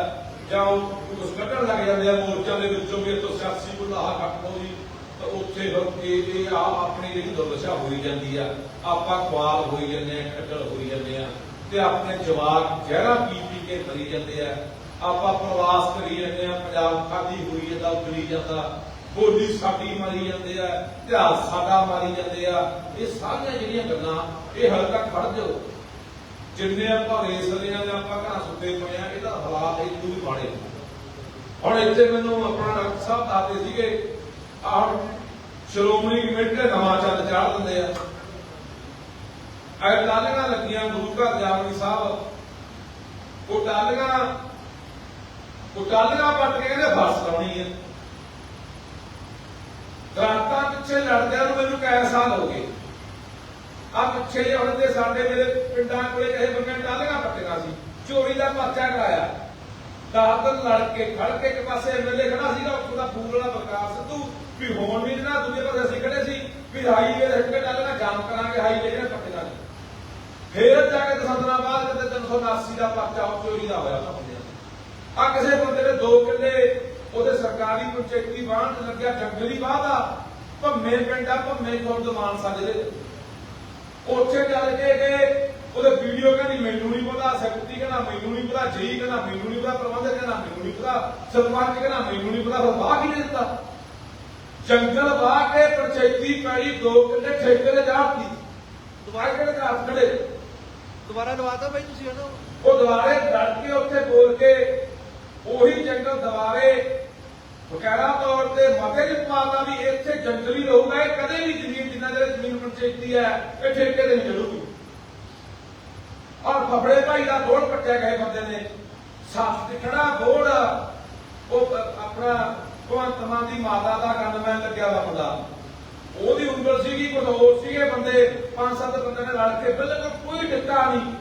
[SPEAKER 1] ਜਾਂ ਉਹ ਕੁਝ ਕੱਢਣ ਲੱਗ ਜਾਂਦੇ ਆ ਮੋਰਚਿਆਂ ਦੇ ਵਿੱਚੋਂ ਵੀ ਇੱਥੋਂ ਸਿਆਸੀ ਬੁਲਾਹਾ ਕੱਟ ਹੋਈ ਤਾਂ ਉੱਥੇ ਫਿਰ ਇਹ ਇਹ ਆ ਆਪਣੀ ਜਿਹੜੀ ਦੁਰਦਸ਼ਾ ਹੋਈ ਜਾਂਦੀ ਆ, ਆਪਾਂ ਖੁਆਲ ਹੋਈ ਜਾਂਦੇ ਆ ਖੱਟਲ ਹੋਈ ਜਾਂਦੇ ਆ, ਤੇ ਆਪਣੇ ਜਵਾਕ ਜ਼ਹਿਰਾਂ ਪੀ ਪੀ ਕੇ ਮਰੀ ਜਾਂਦੇ ਆ, ਆਪਾਂ ਪ੍ਰਵਾਸ ਕਰੀ ਜਾਂਦੇ ਆ, ਪੰਜਾਬ ਖਾਦੀ ਹੋਈ ਜਾਂਦਾ, ਉਤਰੀ ਜਾਂਦਾ ਬੋਲੀ ਸਾਡੀ ਮਾਰੀ ਜਾਂਦੇ ਆ, ਇਤਿਹਾਸ ਸਾਡਾ ਮਾਰੀ ਜਾਂਦੇ ਆ। ਇਹ ਸਾਰੀਆਂ ਜਿਹੜੀਆਂ ਗੱਲਾਂ, ਇਹ ਹਲ ਤੱਕ ਫੜ ਦਿਓ। ਜਿੰਨੇ ਆਪਾਂ ਰੇਸ ਰਹੀਆਂ ਨੇ ਆਪਾਂ ਘਰਾਂ ਸੁੱਤੇ ਪਏ ਆ, ਇਹਦਾ ਹਾਲਾਤ ਇਦੋਂ ਵੀ ਮਾੜੇ ਹੁਣ ਇੱਥੇ ਮੈਨੂੰ ਆਪਣਾ ਡਾਕਟਰ ਸਾਹਿਬ ਦੱਸਦੇ ਸੀਗੇ, ਆਹ ਸ਼੍ਰੋਮਣੀ ਕਮੇਟੀ ਦੇ ਨਵਾਂ ਚੰਦ ਚਾੜ ਦਿੰਦੇ ਆ। ਐ ਟਾਲੀਆਂ ਲੱਗੀਆਂ ਗੁਰੂ ਘਰ ਜਾਵੜੀ ਸਾਹਿਬ। ਉਹ ਟਾਲੀਆਂ ਉਹ ਟਾਲੀਆਂ ਪੱਟ ਕੇ ਕਹਿੰਦੇ ਫਸ ਲਾਉਣੀ ਹੈ ਦਰਾਤਾਂ ਪਿੱਛੇ ਲੜਦਿਆਂ ਨੂੰ ਮੈਨੂੰ ਕਈ ਸਾਲ ਹੋ ਗਏ। ਆ ਪਿੱਛੇ ਜਿਹੇ ਹੁਣ ਦੇ ਸਾਡੇ ਮੇਰੇ ਪਿੰਡਾਂ ਕੋਲੇ ਕਹੇ ਬੰਦੇ ਟਾਲੀਆਂ ਪੱਟੀਆਂ ਸੀ। ਚੋਰੀ ਦਾ ਪਰਚਾ ਕਰਾਇਆ। ਦਾਦਨ ਲੜ ਕੇ, ਖੜ ਕੇ ਇੱਕ ਪਾਸੇ ਐਮਐਲਏ ਖੜਾ ਸੀਗਾ, ਉੱਥੋਂ ਦਾ ਫੂਲ ਵਾਲਾ ਪ੍ਰਕਾਸ਼ ਸਿੱਧੂ, ਵੀ ਹੋਣ ਵੀ ਨਾ ਦੂਜੇ ਪਾਸੇ ਅਸੀਂ ਖੜੇ ਸੀ, ਵੀ ਹਾਈਵੇ ਦੇ ਹੱਕੇ ਟਾਲੀਆਂ ਜਾਮ ਕਰਾਂਗੇ ਹਾਈਵੇ ਜਿਹੜੇ ਪੱਟੀਆਂ ਫੇਰ ਜਾ ਕੇ ਦਸੰਦਰਾ ਬਾਅਦ ਕਿਤੇ 379 ਦਾ ਪਰਚਾ ਉਹ ਚੋਰੀ ਦਾ ਹੋਇਆ ਬੰਦੇ ਆ ਕਿਸੇ ਬੰਦੇ ਨੇ ਦੋ ਕਿੱਲੇ ਉਹਦੇ ਸਰਕਾਰੀ ਪੰਚਾਇਤੀ ਬਾਂਝ ਲੱਗਿਆ ਜੰਗਲੀ ਬਾਹ ਦਾ। ਭੰਮੇ ਪਿੰਡਾ ਭੰਮੇ ਖੁਰਦ ਮਾਨਸਾ ਜ਼ਿਲ੍ਹੇ। ਉੱਥੇ ਚੱਲ ਕੇ ਗਏ। ਉਹਦੇ ਵੀਡੀਓ ਕਹਿੰਦੀ ਮੈਨੂੰ ਨਹੀਂ ਪਤਾ ਸੈਕਟਰੀ ਕਹਿੰਦਾ ਮੈਨੂੰ ਨਹੀਂ ਪਤਾ ਜਈ ਕਹਿੰਦਾ ਮੈਨੂੰ ਨਹੀਂ ਪਤਾ ਪ੍ਰਬੰਧਕ ਕਹਿੰਦਾ ਮੈਨੂੰ ਨਹੀਂ ਪਤਾ ਸਰਪੰਚ ਕਹਿੰਦਾ ਮੈਨੂੰ ਨਹੀਂ ਪਤਾ ਫਿਰ ਬਾਹ ਕਿਹਨੇ ਦਿੱਤਾ? ਜੰਗਲ ਬਾਹ ਕੇ ਪੰਚਾਇਤੀ ਪੈੜੀ ਦੋ ਕਿੱਲੇ ਠੇਕੇ ਤੇ ਜਾਤੀ ਦੁਬਾਰਾ ਕਿਹੜੇ ਘਰ ਖੜੇ?
[SPEAKER 2] ਦੁਬਾਰਾ ਲਵਾਤਾ ਬਾਈ ਤੁਸੀਂ ਉਹਨੂੰ।
[SPEAKER 1] ਉਹ ਦੁਬਾਰੇ ਡਟ ਕੇ ਉੱਥੇ ਬੋਲ ਕੇ ਉਹੀ ਜੰਗਲ ਦੁਬਾਰੇ ਬਕਾਇਦਾ ਤੌਰ ਤੇ ਮਤੇ ਚ ਪਾਤਾ ਵੀ ਇੱਥੇ ਜੰਗਲੀ ਰਹੂਗਾ ਇਹ ਕਦੇ ਵੀ ਜ਼ਮੀਨ ਜਿੰਨਾ ਦੇ ਜ਼ਮੀਨ ਪੰਚਾਇਤੀ ਹੈ ਇਹ ਠੇਕੇ ਤੇ ਨਹੀਂ ਚੜੂਗੀ ਔਰ ਫਫੜੇ ਭਾਈ ਦਾ ਬੋੜ ਪੱਟਿਆ ਗਏ ਬੰਦੇ ਨੇ। ਸੱਤ ਤੇ ਖੜਾ ਉਹ ਆਪਣਾ ਭਗਵੰਤ ਮਾਨ ਦੀ ਮਾਤਾ ਦਾ ਗਨਮੈਨ ਲੱਗਿਆ ਦਾ ਮੁੰਡਾ। ਉਹਦੀ ਉਮਰ ਸੀਗੀ ਕੁਝ ਹੋਰ ਸੀਗੇ ਬੰਦੇ ਪੰਜ ਸੱਤ ਬੰਦੇ ਨੇ ਰਲ ਕੇ, ਬਿਲਕੁਲ ਕੋਈ ਟਿੱਕਾ ਨਹੀਂ।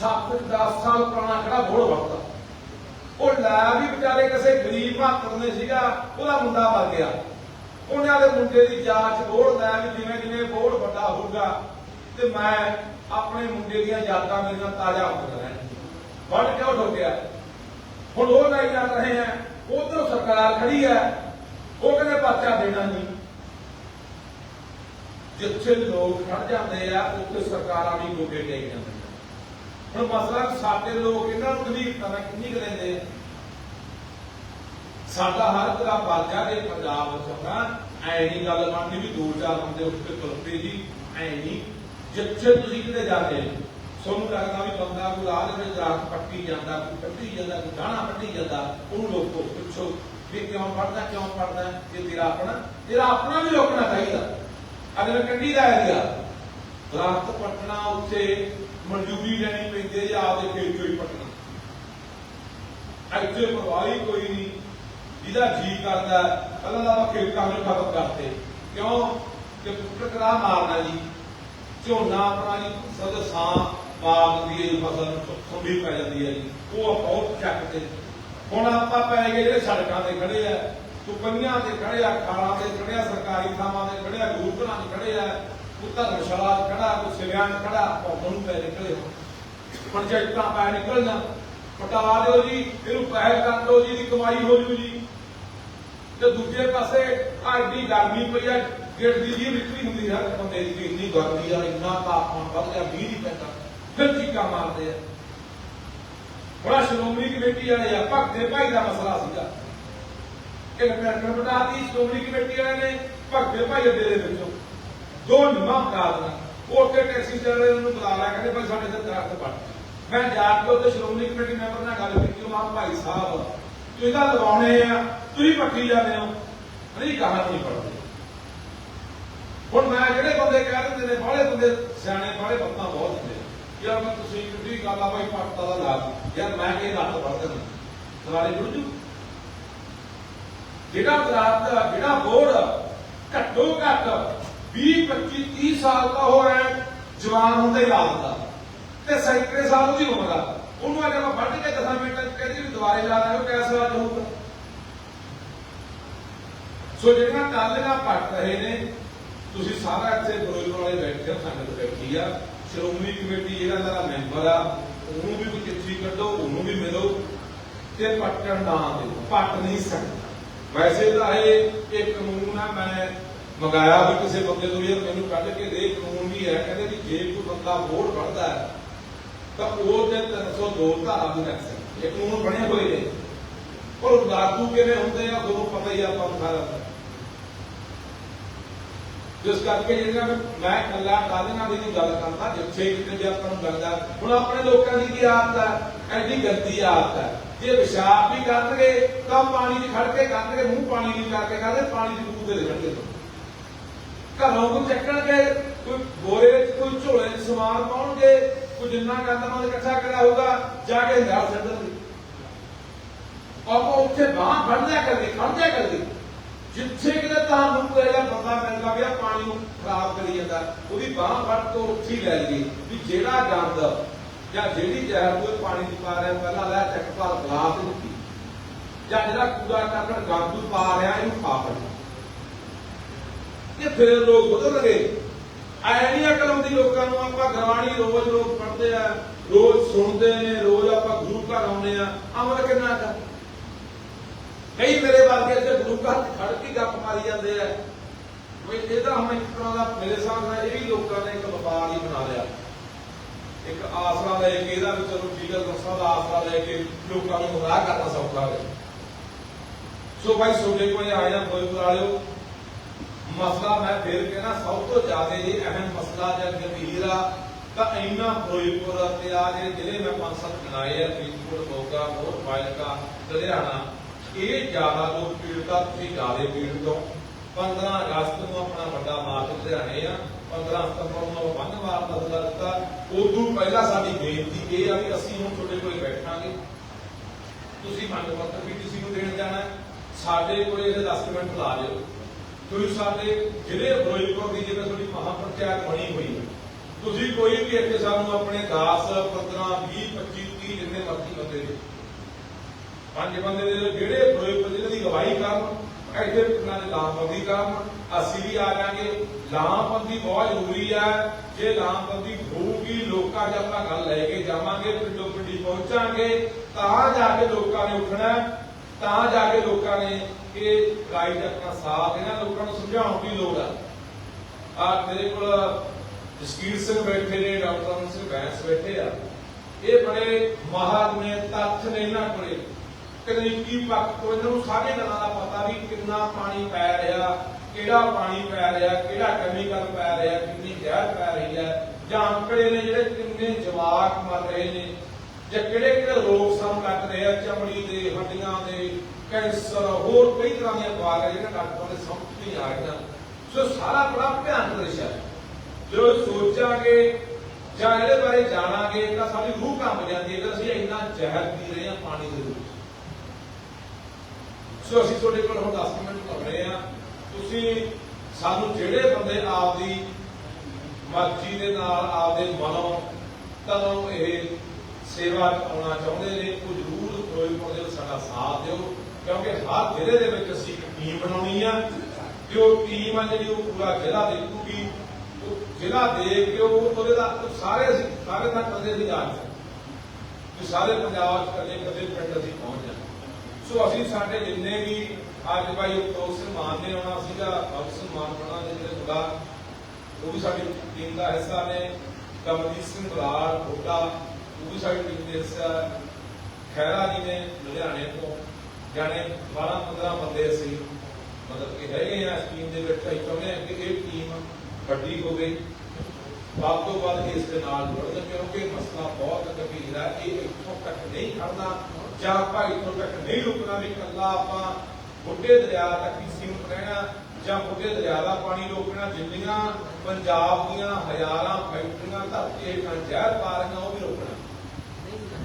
[SPEAKER 1] ਸੱਤ 10 ਸਾਲ ਪੁਰਾਣਾ ਖੜਾ ਬੋੜ ਵਰਤਾ ਉਹ ਲੈ ਵੀ ਵਿਚਾਰੇ ਕਿਸੇ ਗਰੀਬ ਮਾਤਰ ਨੇ ਸੀਗਾ, ਉਹਦਾ ਮੁੰਡਾ ਮਰ ਗਿਆ। ਉਹਨਾਂ ਦੇ ਮੁੰਡੇ ਦੀ ਜਾਂਚ ਬੋਰਡ ਲੈ ਵੀ ਜਿਵੇਂ ਜਿਵੇਂ ਬੋਰਡ ਵੱਡਾ ਹੋਊਗਾ, ਤੇ ਮੈਂ ਆਪਣੇ ਮੁੰਡੇ ਦੀਆਂ ਯਾਦਾਂ ਮੇਰੀਆਂ ਤਾਜ਼ਾ ਹੁੰਦੀਆਂ ਰਹਿਣ ਵੱਡ ਕਿਉਂ ਗਿਆ। ਹੁਣ ਉਹ ਨਹੀਂ ਜਾ ਰਹੇ ਹੈ ਉਧਰ ਸਰਕਾਰ ਖੜੀ ਹੈ ਉਹ ਕਹਿੰਦੇ ਪਰਚਾ ਦੇਣਾ ਨਹੀਂ। ਜਿੱਥੇ ਲੋਕ ਖੜ ਜਾਂਦੇ ਆ, ਉੱਥੇ ਸਰਕਾਰਾਂ ਵੀ ਗੋਡੇ ਟੇਕ ਜਾਂਦੇ ਹੁਣ ਮਸਲਾ ਸਾਡੇ ਲੋਕ ਇਹਨਾਂ ਨੂੰ ਕਦੀ ਤਰ੍ਹਾਂ ਕਿੰਨੀ ਕੁ ਲੈਂਦੇ ਸਾਡਾ ਹਰ ਤਰ੍ਹਾਂ ਪਰਚਾ ਦੇ ਪੰਜਾਬ ਵਿੱਚ ਹੁੰਦਾ ਐ ਨਹੀਂ ਗੱਲ ਮੰਨਦੀ ਵੀ ਦੋ ਚਾਰ ਬੰਦੇ ਉੱਠ ਕੇ ਤੁਰਪੇ ਜੀ ਐ ਨਹੀਂ। ਜਿੱਥੇ ਤੁਸੀਂ ਕਿਤੇ ਜਾਂਦੇ ਹੋ, ਲੱਗਦਾ ਵੀ ਬੰਦਾ ਕੋਈ ਰਾਹ ਦੇ ਦਰਖਤ ਪੱਟੀ ਜਾਂਦਾ ਕੋਈ ਕੱਢੀ ਜਾਂਦਾ ਕੋਈ ਦਾਣਾ ਪੱਟੀ ਜਾਂਦਾ ਉਹਨੂੰ ਲੋਕੋ ਪੁੱਛੋ ਵੀ ਕਿਉਂ ਪੜਦਾ ਕਿਉਂ ਪੜਦਾ ਇਹ ਤੇਰਾ ਆਪਣਾ ਤੇਰਾ ਆਪਣਾ ਵੀ ਰੋਕਣਾ ਚਾਹੀਦਾ। ਅਗਰ ਕੰਢੀ ਦਾ ਏਰੀਆ ਦਰਖਤ ਪੱਟਣਾ ਉੱਥੇ ਮਨਜ਼ੂਰੀ ਲੈਣੀ ਪੈਂਦੀ ਹੈ ਜਾਂ ਆਪਦੇ ਖੇਤ ਚੋਂ ਹੀ ਪੱਟਣਾ ਇੱਥੇ ਪਰਵਾਹੀ ਕੋਈ ਨਹੀਂ। ਜਿਹਦਾ ਜੀ ਕਰਦਾ, ਪਹਿਲਾਂ ਤਾਂ ਆਪਾਂ ਖੇਤਾਂ ਨੂੰ ਖਤਮ ਕਰਤੇ ਕਿਉਂ? ਕਿ ਪੁੱਤਰ ਮਾਰਨਾ ਜੀ। ਝੋਨਾ ਆਪਣਾ ਜੀ ਸਦ ਸਾਂ ਮਾਰ ਹੈ ਫਸਲ ਨੂੰ ਪੈ ਜਾਂਦੀ ਹੈ ਜੀ। ਉਹ ਆਪਾਂ ਚੱਕਦੇ ਹੁਣ ਆਪਾਂ ਪੈ ਗਏ ਜਿਹੜੇ ਸੜਕਾਂ ਤੇ ਖੜੇ ਆ। ਤੁਪਈਆਂ ਤੇ ਖੜੇ ਆ, ਖਾਲਾਂ ਤੇ ਖੜੇ ਆ, ਸਰਕਾਰੀ ਥਾਵਾਂ ਤੇ ਖੜੇ ਆ ਗੁਰੂਘਰਾਂ 'ਚ ਖੜੇ ਆ। ਕੋਈ ਧਰਮਸ਼ਾਲਾ ਖੜਾ, ਕੋਈ ਸਿਵਿਆਂ ਖੜਾ ਭੌਂ ਨੂੰ ਪੈ ਨਿਕਲੇ ਪ੍ਰੋਜੈਕਟਾਂ ਪੈ ਨਿਕਲਣਾ, ਪਟਾ ਦਿਓ ਜੀ, ਇਹਨੂੰ ਪੈਸੇ ਕਰ ਦਿਓ ਜੀ ਦੀ ਕਮਾਈ ਹੋ ਜੂ ਜੀ। ਤੇ ਦੂਜੇ ਪਾਸੇ ਆਹ ਗਰਮੀ ਪਈ ਆ, ਗੇਟ ਦੀ ਜੀ ਵਿਕਰੀ ਹੁੰਦੀ ਹੈ ਬੰਦੇ ਦੀ ਇੰਨੀ ਗਰਮੀ ਆ, ਇੰਨਾ ਤਾਪਮਾਨ ਵੱਧ ਗਿਆ 20 ਨਹੀਂ ਪੈਂਦਾ, ਫਿਰ ਚੀਕਾਂ ਮਾਰਦੇ ਆ? ਬੜਾ ਸ਼੍ਰੋਮਣੀ ਕਮੇਟੀ ਵਾਲੇ ਆ, ਭਗਤੇ ਭਾਈ ਦਾ ਮਸਲਾ ਸੀਗਾ। ਕਿ ਕਮੇਟੀ ਬਣਾਤੀ ਸ਼੍ਰੋਮਣੀ ਕਮੇਟੀ ਵਾਲਿਆਂ ਨੇ, ਭਗਤੇ ਭਾਈ ਦੇ ਡੇਰੇ ਵਿੱਚੋਂ। ਦੋ ਨਿਮਾ ਬਣਾ ਦੇਣਾ ਉਹ ਕੇ ਟੈਕਸੀ ਚੱਲੇ ਉਹਨੂੰ ਬੁਲਾ ਲਿਆ, ਕਹਿੰਦੇ ਭਾਈ ਸਾਡੇ ਤੇ ਦਰਖਤ ਪੱਟ। ਮੈਂ ਜਾ ਕੇ ਉੱਥੇ ਸ਼੍ਰੋਮਣੀ ਕਮੇਟੀ ਮੈਂਬਰ ਨਾਲ ਗੱਲ ਕੀਤੀ, ਉਹ ਭਾਈ ਸਾਹਿਬ, ਤੁਸੀਂ ਤਾਂ ਲਗਾਉਣੇ ਆ, ਤੁਸੀਂ ਪੱਟੀ ਜਾਂਦੇ ਹੋ। ਨਹੀਂ ਕਹਾ ਨਹੀਂ ਪੜਦੇ ਹੁਣ ਮੈਂ ਜਿਹੜੇ ਬੰਦੇ ਕਹਿ ਦਿੰਦੇ ਨੇ, ਬਾਹਲੇ ਬੰਦੇ, ਸਿਆਣੇ ਬਾਹਲੇ ਬੱਤਾਂ ਬਹੁਤ ਹੁੰਦੇ ਆ। ਯਾਰ ਮੈਂ ਤੁਸੀਂ ਕਿੱਡੀ ਗੱਲ ਆ, ਭਾਈ ਪੱਟਦਾ ਦਾ ਲਾਜ। ਯਾਰ ਮੈਂ ਇਹ ਰੱਤ ਪੜ ਦਿੰਦਾ ਸਵਾਲੇ ਜੁੜ ਜੂ। ਜਿਹੜਾ ਦਰਾਤ ਜਿਹੜਾ ਬੋਰਡ ਘੱਟੋ ਘੱਟ 20 25 30 ਸਾਲ ਦਾ ਹੋ ਰਿਹਾ ਜਵਾਨ ਹੁੰਦਾ ਹੀ ਲਾਉਂਦਾ ਤੇ ਸੈਂਕੜੇ ਸਾਲ ਉਹਦੀ ਉਮਰ ਆ। ਉਹਨੂੰ ਅਗਰ ਮੈਂ ਵੱਢ ਕੇ 10 ਮਿੰਟਾਂ ਚ ਕਹਿੰਦੀ ਵੀ ਦੁਬਾਰੇ ਲਾ ਦਾਂਗੇ ਕਿਆ ਸਵਾਲ ਹੋਊਗਾ। ਸੋ ਜਿਹੜੀਆਂ ਟਾਲੀਆਂ ਪੱਟ ਰਹੇ ਨੇ, ਤੁਸੀਂ ਸਾਰਾ ਇੱਥੇ ਫਿਰੋਜ਼ਪੁਰ ਵਾਲੇ ਬੈਠੇ ਹੋ, ਸੰਗਤ ਬੈਠੀ ਆ। ਸ਼੍ਰੋਮਣੀ ਕਮੇਟੀ ਜਿਹੜਾ ਦਾ ਮੈਂਬਰ ਆ, ਉਹਨੂੰ ਵੀ ਕੋਈ ਚਿੱਠੀ ਕੱਢੋ, ਉਹਨੂੰ ਵੀ ਮਿਲੋ ਤੇ ਪੱਟਣ ਨਾ ਦਿਓ। ਪੱਟ ਨਹੀਂ ਸਕਦਾ। ਵੈਸੇ ਤਾਂ ਇਹ ਇਹ ਕਾਨੂੰਨ ਆ, ਮੈਂ ਮੰਗਾਇਆ ਵੀ ਕਿਸੇ ਬੰਦੇ ਤੋਂ ਯਾਰ ਮੈਨੂੰ ਕੱਢ ਕੇ ਦੇ, ਕਾਨੂੰਨ ਵੀ ਹੈ। ਕਹਿੰਦੇ ਵੀ ਜੇ ਕੋਈ ਬੰਦਾ ਵੋਟ ਪੜਦਾ ਹੈ, ਤਾਂ ਉਹ ਤੇ 302 ਧਾਰਾ ਵੀ ਰੱਖ ਸਕਦਾ ਇਹ ਕਾਨੂੰਨ ਬਣੇ ਹੋਏ ਨੇ। ਪਰ ਲਾਗੂ ਕਿਵੇਂ ਹੁੰਦੇ ਆ ਤੁਹਾਨੂੰ ਪਤਾ ਹੀ ਆਪਾਂ ਸਾਰਾ ਜਿਸ ਕਰਕੇ ਜਿਹੜੀਆਂ ਮੈਂ ਕੱਲਾ ਕਾਲੀਆਂ ਦੀ ਗੱਲ ਕਰਦਾ, ਜਿੱਥੇ ਕਿਤੇ ਜੇ ਆਪਾਂ ਨੂੰ ਲੱਗਦਾ, ਹੁਣ ਆਪਣੇ ਲੋਕਾਂ ਦੀ ਕੀ ਆਦਤ ਹੈ? ਐਡੀ ਗੰਦੀ ਆਦਤ ਹੈ। ਜੇ ਪਿਸ਼ਾਬ ਵੀ ਕਰਨਗੇ ਤਾਂ ਪਾਣੀ 'ਚ ਖੜ ਕੇ ਕਰਨਗੇ ਮੂੰਹ ਪਾਣੀ ਨਹੀਂ ਕਰਕੇ ਕਰਦੇ ਪਾਣੀ 'ਚ ਡੂਬ ਦੇ ਦੇਣਗੇ ਘਰੋਂ ਕੋਈ ਚੱਕਣਗੇ ਕੋਈ ਬੋਰੇ 'ਚ ਕੋਈ ਝੋਲੇ 'ਚ ਸਮਾਨ ਪਾਉਣਗੇ, ਕੋਈ ਜਿੰਨਾ ਗੰਦ ਇਕੱਠਾ ਕਰਿਆ ਹੋਊਗਾ, ਜਾ ਕੇ ਨਾਲ ਛੱਡਣਗੇ ਆਪਾਂ ਉੱਥੇ ਬਾਹ ਫੜਦਿਆ ਕਰਦੇ ਖੜਦਿਆ ਕਰਦੇ। ਜਿੱਥੇ ਕਿਤੇ ਤੁਹਾਨੂੰ ਕੋਈ ਬੰਦਾ ਮਿਲਦਾ ਗਿਆ ਪਾਣੀ ਨੂੰ ਖਰਾਬ ਕਰੀ ਜਾਂਦਾ। ਉਹਦੀ ਬਾਹ ਫੜ ਤੋਂ ਉੱਥੇ ਲੈ ਲਈਏ ਵੀ ਜਿਹੜਾ ਗੰਦ ਜਾਂ ਜਿਹੜੀ ਜ਼ਹਿਰ ਕੋਈ ਪਾਣੀ ਚ ਪਾ ਰਿਹਾ, ਪਹਿਲਾਂ ਲੈ ਚੱਕ ਪਾ ਗਲਾਸ ਨੂੰ ਪੀ ਜਾਂ ਜਿਹੜਾ ਕੂੜਾ ਕਰਕਟ ਗੰਦ ਨੂੰ ਪਾ ਰਿਹਾ, ਇਹਨੂੰ ਖਾ ਫੜ ਇਹ ਫਿਰ ਲੋਕ ਬਦਲਣਗੇ ਐ ਨਹੀਂ ਅਕਲ ਆਉਂਦੀ ਲੋਕਾਂ ਨੂੰ, ਆਪਾਂ ਗਵਾਣੀ ਰੋਜ਼ ਲੋਕ ਪੜ੍ਹਦੇ ਆ, ਰੋਜ਼ ਸੁਣਦੇ ਨੇ, ਰੋਜ਼ ਆਪਾਂ ਗੁਰੂ ਘਰ ਆਉਂਦੇ ਆ। ਅਮਲ ਕਿੰਨਾ ਕਰ ਕਈ ਮੇਰੇ ਵਰਗੇ ਇੱਥੇ ਗੁਰੂ ਘਰ ਖੜ ਕੇ ਗੱਪ ਮਾਰੀ ਜਾਂਦੇ ਆ। ਵੀ ਇਹਦਾ ਹੁਣ ਇੱਕ ਤਰ੍ਹਾਂ ਦਾ ਮੇਰੇ ਹਿਸਾਬ ਨਾਲ ਇਹ ਵੀ ਲੋਕਾਂ ਨੇ ਇੱਕ ਵਪਾਰ ਹੀ ਬਣਾ ਲਿਆ। ਇੱਕ ਆਸਰਾ ਲੈ ਕੇ, ਇਹਦਾ ਵੀ ਚਲੋ ਠੀਕ ਹੈ ਦਾ ਆਸਰਾ ਲੈ ਕੇ ਲੋਕਾਂ ਨੂੰ ਗੁੰਮਰਾਹ ਕਰਨਾ ਸੌਖਾ ਹੈ। ਸੋ ਭਾਈ ਸੋਡੇ ਕੋਲੇ ਆਇਆ ਕੋਈ ਵਾਲਿਓ ਮਸਲਾ ਮੈਂ ਫੇਰ ਕਹਿਣਾ, ਸਭ ਤੋਂ ਜ਼ਿਆਦਾ ਇਹ ਅਹਿਮ ਮਸਲਾ ਜਾਂ ਗੰਭੀਰ ਆ, ਤਾਂ ਇੰਨਾ ਫਿਰੋਜ਼ਪੁਰ ਤੇ ਆ ਜਿਹੜੇ ਜ਼ਿਲ੍ਹੇ ਮੈਂ ਪੰਜ ਸੱਤ ਗਿਣਾਏ ਆ, ਫਰੀਦਕੋਟ, ਮੋਗਾ ਮੋਹਰ ਫਾਜ਼ਿਲਕਾ ਲੁਧਿਆਣਾ, ਇਹ ਜ਼ਿਆਦਾ ਲੋਕ ਪੀੜਤ ਤੁਸੀਂ ਜ਼ਿਆਦਾ ਪੀੜਤ ਹੋ 15 ਅਗਸਤ ਨੂੰ ਆਪਣਾ ਵੱਡਾ ਮਾਰਚ ਲੁਧਿਆਣੇ ਆ 15 ਸਤੰਬਰ ਨੂੰ ਬੰਦ ਮਾਰ ਮਸਲਾ ਦਿੱਤਾ। ਉਦੋਂ ਪਹਿਲਾਂ ਸਾਡੀ ਬੇਨਤੀ ਇਹ ਆ ਵੀ ਅਸੀਂ ਹੁਣ ਤੁਹਾਡੇ ਕੋਲ ਬੈਠਾਂਗੇ। ਤੁਸੀਂ ਮੰਗ ਪੱਤਰ ਪੀਟੀਸੀ ਨੂੰ ਦੇਣ ਜਾਣਾ ਸਾਡੇ ਕੋਲੇ ਇਹਦੇ 10 ਮਿੰਟ ਲਾ ਦਿਓ। ਤੁਸੀਂ ਸਾਡੇ ਜ਼ਿਲ੍ਹੇ ਫਿਰੋਜ਼ਪੁਰ ਦੀ ਜਿਵੇਂ ਤੁਹਾਡੀ ਮਹਾਪੰਚਾਇਤ ਬਣੀ ਹੋਈ ਹੈ, ਤੁਸੀਂ ਕੋਈ ਵੀ ਇੱਥੇ ਸਾਨੂੰ ਆਪਣੇ 10 15 20 25 30 ਜਿੰਨੇ ਮਰਜ਼ੀ ਬੰਦੇ ਦੇ ਪੰਜ ਬੰਦੇ ਦੇ ਜਿਹੜੇ ਫਿਰੋਜ਼ਪੁਰ ਜ਼ਿਲ੍ਹੇ ਦੀ ਇੱਥੇ ਪਿੰਡਾਂ ਦੇ ਲਾਮਬੰਦੀ ਕਰਨ, ਅਸੀਂ ਵੀ ਆ ਜਾਾਂਗੇ। ਲਾਮਬੰਦੀ ਬਹੁਤ ਜ਼ਰੂਰੀ ਹੈ। ਜੇ ਲਾਮਬੰਦੀ ਹੋਊਗੀ, ਲੋਕਾਂ 'ਚ ਆਪਾਂ ਗੱਲ ਲੈ ਕੇ ਜਾਵਾਂਗੇ, ਪਿੰਡੋ ਪਿੰਡੀ ਪਹੁੰਚਾਂਗੇ, ਤਾਂ ਜਾ ਕੇ ਲੋਕਾਂ ਨੇ ਉੱਠਣਾ ਤਾਂ ਜਾ ਕੇ ਲੋਕਾਂ ਨੇ ਇਹ ਰਾਈਟ ਆਪਣਾ ਸਾਥ ਇਹਨਾਂ ਲੋਕਾਂ ਨੂੰ ਸਮਝਾਉਣ ਦੀ ਲੋੜ ਆ। ਆ ਮੇਰੇ ਕੋਲ ਜਸਕੀਰ ਸਿੰਘ ਬੈਠੇ ਨੇ, ਡਾਕਟਰ ਅਮਨ ਸਿੰਘ ਬੈਂਸ ਬੈਠੇ ਆ। ਇਹ ਬੜੇ ਮਾਹਰ ਨੇ, ਤੱਥ ਨੇ ਇਹਨਾਂ ਕੋਲੇ। ਤਕਨੀਕੀ ਪੱਖ ਤੋਂ ਇਹਨਾਂ ਨੂੰ ਸਾਰੇ ਗੱਲਾਂ ਦਾ ਪਤਾ ਵੀ ਕਿੰਨਾ ਪਾਣੀ ਪੈ ਰਿਹਾ, ਕਿਹੜਾ ਪਾਣੀ ਪੈ ਰਿਹਾ, ਕਿਹੜਾ ਕੈਮੀਕਲ ਪੈ ਰਿਹਾ, ਕਿੰਨੀ ਜ਼ਹਿਰ ਪੈ ਰਹੀ ਹੈ। ਜਾਂ ਅੰਕੜੇ ਨੇ ਜਿਹੜੇ ਕਿੰਨੇ ਜਵਾਕ ਮਰ ਰਹੇ ਨੇ ਜਾਂ ਕਿਹੜੇ ਕਿਹੜੇ ਰੋਗ ਸਾਨੂੰ ਲੱਗ ਰਹੇ ਆ, ਚਮੜੀ ਦੇ, ਹੱਡੀਆਂ ਦੇ, ਕੈਂਸਰ, ਹੋਰ ਕਈ ਤਰ੍ਹਾਂ ਦੀਆਂ ਬਿਮਾਰੀਆਂ ਜਿਹੜੀਆਂ ਡਾਕਟਰਾਂ ਦੇ ਸਮਝ ਨਹੀਂ ਆ ਰਹੀਆਂ। ਸੋ ਸਾਰਾ ਬੜਾ ਭਿਆਨਕ ਵਿਸ਼ਾ ਹੈ। ਜੋ ਸੋਚਾਂਗੇ ਜਾਂ ਇਹਦੇ ਬਾਰੇ ਜਾਣਾਂਗੇ ਤਾਂ ਸਾਡੀ ਰੂਹ ਕੰਬ ਜਾਂਦੀ ਹੈ ਕਿ ਅਸੀਂ ਇੰਨਾ ਜ਼ਹਿਰ ਪੀ ਰਹੇ ਹਾਂ ਪਾਣੀ ਦੇ ਵਿੱਚ। ਸੋ ਅਸੀਂ ਤੁਹਾਡੇ ਕੋਲ ਹੁਣ 10 ਮਿੰਟ ਕਰ ਰਹੇ ਆ ਤੁਸੀਂ ਸਾਨੂੰ ਜਿਹੜੇ ਬੰਦੇ ਆਪਦੀ ਮਰਜ਼ੀ ਦੇ ਨਾਲ, ਆਪਦੇ ਮਨੋਂ, ਤਨੋਂ ਇਹ ਸੇਵਾ ਆਉਣਾ ਚਾਹੁੰਦੇ ਨੇ, ਉਹ ਜ਼ਰੂਰ ਫਿਰੋਜ਼ਪੁਰ ਦੇ ਵਿੱਚ ਸਾਡਾ ਸਾਥ ਦਿਓ, ਕਿਉਂਕਿ ਹਰ ਜ਼ਿਲ੍ਹੇ ਦੇ ਵਿੱਚ ਅਸੀਂ ਇੱਕ ਟੀਮ ਬਣਾਉਣੀ ਆ ਕਿ ਉਹ ਟੀਮ ਆ ਜਿਹੜੀ ਉਹ ਪੂਰਾ ਜ਼ਿਲ੍ਹਾ ਦੇਖੂਗੀ, ਉਹ ਜ਼ਿਲ੍ਹਾ ਦੇਖ ਕੇ ਉਹ ਉਹਦੇ ਦਾ ਸਾਰੇ ਅਸੀਂ, ਸਾਰੇ ਤੱਕ ਕਦੇ ਨਹੀਂ ਜਾ ਕਿ ਸਾਰੇ ਪੰਜਾਬ ਕਦੇ ਕਦੇ ਪਿੰਡ ਅਸੀਂ ਪਹੁੰਚ ਜਾਣਾ। ਸੋ ਅਸੀਂ ਸਾਡੇ ਜਿੰਨੇ ਵੀ, ਅੱਜ ਭਾਈ ਉਪਰੋਕ ਮਾਨ ਨੇ ਆਉਣਾ ਸੀਗਾ, ਅਬ ਮਾਨ ਬਣਾ ਦੇ ਜਿਹੜੇ ਬੁਲਾ ਉਹ ਵੀ ਸਾਡੀ ਟੀਮ ਦਾ ਹਿੱਸਾ ਨੇ ਕਮਲਜੀਤ ਸਿੰਘ ਬਰਾੜ ਹੋਟਾ ਉਹ ਵੀ ਸਾਡੀ ਟੀਮ ਖੈਰਾ ਜੀ ਨੇ ਲੁਧਿਆਣੇ ਤੋਂ ਜਾਣੇ 12 15 ਬੰਦੇ ਅਸੀਂ ਮਤਲਬ ਕਿ ਹੈਗੇ ਆ ਟੀਮ ਦੇ ਵਿੱਚ, ਅਸੀਂ ਚਾਹੁੰਦੇ ਹਾਂ ਕਿ ਇਹ ਟੀਮ ਵੱਡੀ ਹੋਵੇ। ਵੱਧ ਤੋਂ ਵੱਧ ਇਸ ਦੇ ਨਾਲ ਜੁੜਨ, ਕਿਉਂਕਿ ਮਸਲਾ ਬਹੁਤ ਗੰਭੀਰ ਹੈ ਇਹ ਇੱਥੋਂ ਤੱਕ ਨਹੀਂ ਖੜਨਾ ਜਾਂ ਆਪਾਂ ਇੱਥੋਂ ਤੱਕ ਨਹੀਂ ਰੁਕਣਾ, ਵੀ ਕੱਲਾ ਆਪਾਂ ਬੁੱਢੇ ਦਰਿਆ ਤੱਕ ਹੀ ਸੀਮਤ ਰਹਿਣਾ, ਜਾਂ ਬੁੱਢੇ ਦਰਿਆ ਦਾ ਪਾਣੀ ਰੋਕਣਾ, ਜਿੰਨੀਆਂ ਪੰਜਾਬ ਦੀਆਂ ਹਜ਼ਾਰਾਂ ਫੈਕਟਰੀਆਂ, ਧਰਤੀ ਹੇਠਾਂ ਜ਼ਹਿਰ ਪਾ ਰਹੀਆਂ, ਉਹ ਵੀ ਰੋਕਣਾ।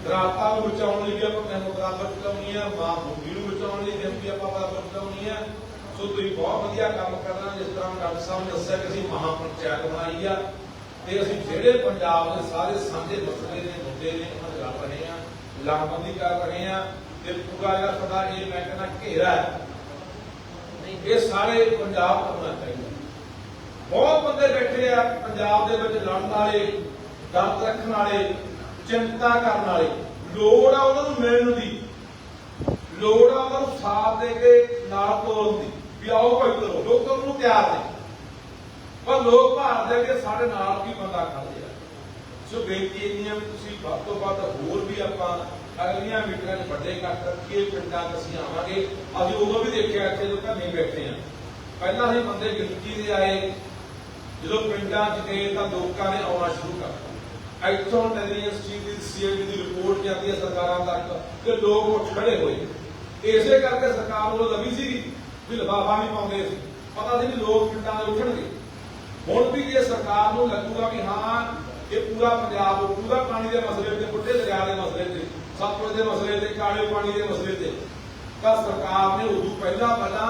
[SPEAKER 1] ਦਰਾਤਾਂ ਨੂੰ ਬਚਾਉਣ ਲਈ ਵੀ ਆਪਾਂ ਮੈਨੂੰ ਬਰਾਬਰ ਬਚਾਉਣੀ ਆ, ਮਾਂ ਭੂਮੀ ਨੂੰ ਬਚਾਉਣ ਲਈ ਵੀ ਆਪਾਂ ਬਰਾਬਰ ਬਚਾਉਣੀ ਆ। ਸੋ ਤੁਸੀਂ ਬਹੁਤ ਵਧੀਆ ਕੰਮ ਕਰਨਾ, ਜਿਸ ਤਰ੍ਹਾਂ ਡਾਕਟਰ ਸਾਹਿਬ ਨੇ ਦੱਸਿਆ ਕਿ ਅਸੀਂ ਮਹਾ ਪੰਚਾਇਤ ਬਣਾਈ ਆ ਤੇ ਅਸੀਂ ਜਿਹੜੇ ਪੰਜਾਬ ਦੇ ਸਾਰੇ ਸਾਂਝੇ ਮਸਲੇ ਨੇ ਮੁੱਦੇ ਨੇ, ਉਹਨਾਂ ਦੇ ਲੜ ਰਹੇ ਆ ਲਾਗਬੰਦੀ ਕਰ ਰਹੇ ਆ ਤੇ ਪੂਰਾ ਜਿਹੜਾ ਸਾਡਾ ਇਹ ਮੈਂ ਕਹਿੰਦਾ ਘੇਰਾ ਇਹ ਸਾਰੇ ਪੰਜਾਬ ਕਰਨਾ ਚਾਹੀਦਾ। ਬਹੁਤ ਬੰਦੇ ਬੈਠੇ ਆ ਪੰਜਾਬ ਦੇ ਵਿੱਚ ਲੜਨ ਵਾਲੇ, ਦਰਦ ਰੱਖਣ ਵਾਲੇ ਚਿੰਤਾ ਕਰਨ ਵਾਲੇ। ਲੋੜ ਆ ਉਹਨਾਂ ਨੂੰ ਮਿਲਣ ਦੀ। ਲੋੜ ਆ ਉਹਨਾਂ ਨੂੰ ਸਾਥ ਦੇ ਕੇ ਨਾਲ ਤੋਰਨ ਦੀ। ਵੀ ਆਓ ਭਾਈ ਕਰੋ ਲੋਕ ਕਰਨ ਨੂੰ ਤਿਆਰ ਨੇ ਪਰ ਲੋਕ ਭਾਰ ਦੇ ਕੇ ਸਾਡੇ ਨਾਲ ਵੀ ਬੰਦਾ ਖੜਦੇ ਆ। ਸੋ ਬੇਨਤੀ ਇੰਨੀ ਆ ਵੀ ਤੁਸੀਂ ਵੱਧ ਤੋਂ ਵੱਧ ਹੋਰ ਵੀ ਆਪਾਂ ਅਗਲੀਆਂ ਮੀਟਿੰਗਾਂ 'ਚ ਵੱਡੇ ਇਕੱਠ ਰੱਖੀਏ, ਪਿੰਡਾਂ 'ਚ ਅਸੀਂ ਆਵਾਂਗੇ। ਅਸੀਂ ਉਦੋਂ ਵੀ ਦੇਖਿਆ ਇੱਥੇ ਜੋ ਘਰ ਬੈਠੇ ਆ। ਪਹਿਲਾਂ ਹੀ ਬੰਦੇ ਗਿਣਤੀ ਦੇ ਆਏ। ਜਦੋਂ ਪਿੰਡਾਂ 'ਚ ਗਏ ਤਾਂ ਲੋਕਾਂ ਨੇ ਆਉਣਾ ਸ਼ੁਰੂ ਕਰ ਦਿੱਤਾ ਇੱਥੋਂ ਯੂਨੀਵਰਸਿਟੀ ਦੀ ਸੀਐਮ ਦੀ ਰਿਪੋਰਟ ਜਾਂਦੀ ਹੈ ਸਰਕਾਰਾਂ ਤੱਕ ਕਿ ਲੋਕ ਉੱਠ ਖੜੇ ਹੋਏ। ਇਸੇ ਕਰਕੇ ਸਰਕਾਰ ਨੂੰ ਲੱਗੀ ਸੀ ਵੀ ਲਿਫਾਫਾ ਨਹੀਂ ਪਾਉਂਦੇ ਸੀ। ਪਤਾ ਸੀ ਵੀ ਲੋਕ ਪਿੰਡਾਂ ਦੇ ਉੱਠਣਗੇ। ਹੁਣ ਵੀ ਜੇ ਸਰਕਾਰ ਨੂੰ ਲੱਗੂਗਾ ਵੀ ਹਾਂ, ਇਹ ਪੂਰਾ ਪੰਜਾਬ ਉੱਠੂਗਾ ਪਾਣੀ ਦੇ ਮਸਲੇ ਤੇ ਬੁੱਢੇ ਦਰਿਆ ਦੇ ਮਸਲੇ ਤੇ, ਸਤਲੁਜ ਦੇ ਮਸਲੇ ਤੇ, ਕਾਲੇ ਪਾਣੀ ਦੇ ਮਸਲੇ ਤੇ। ਤਾਂ ਸਰਕਾਰ ਨੇ ਉਦੋਂ ਪਹਿਲਾਂ ਪਹਿਲਾਂ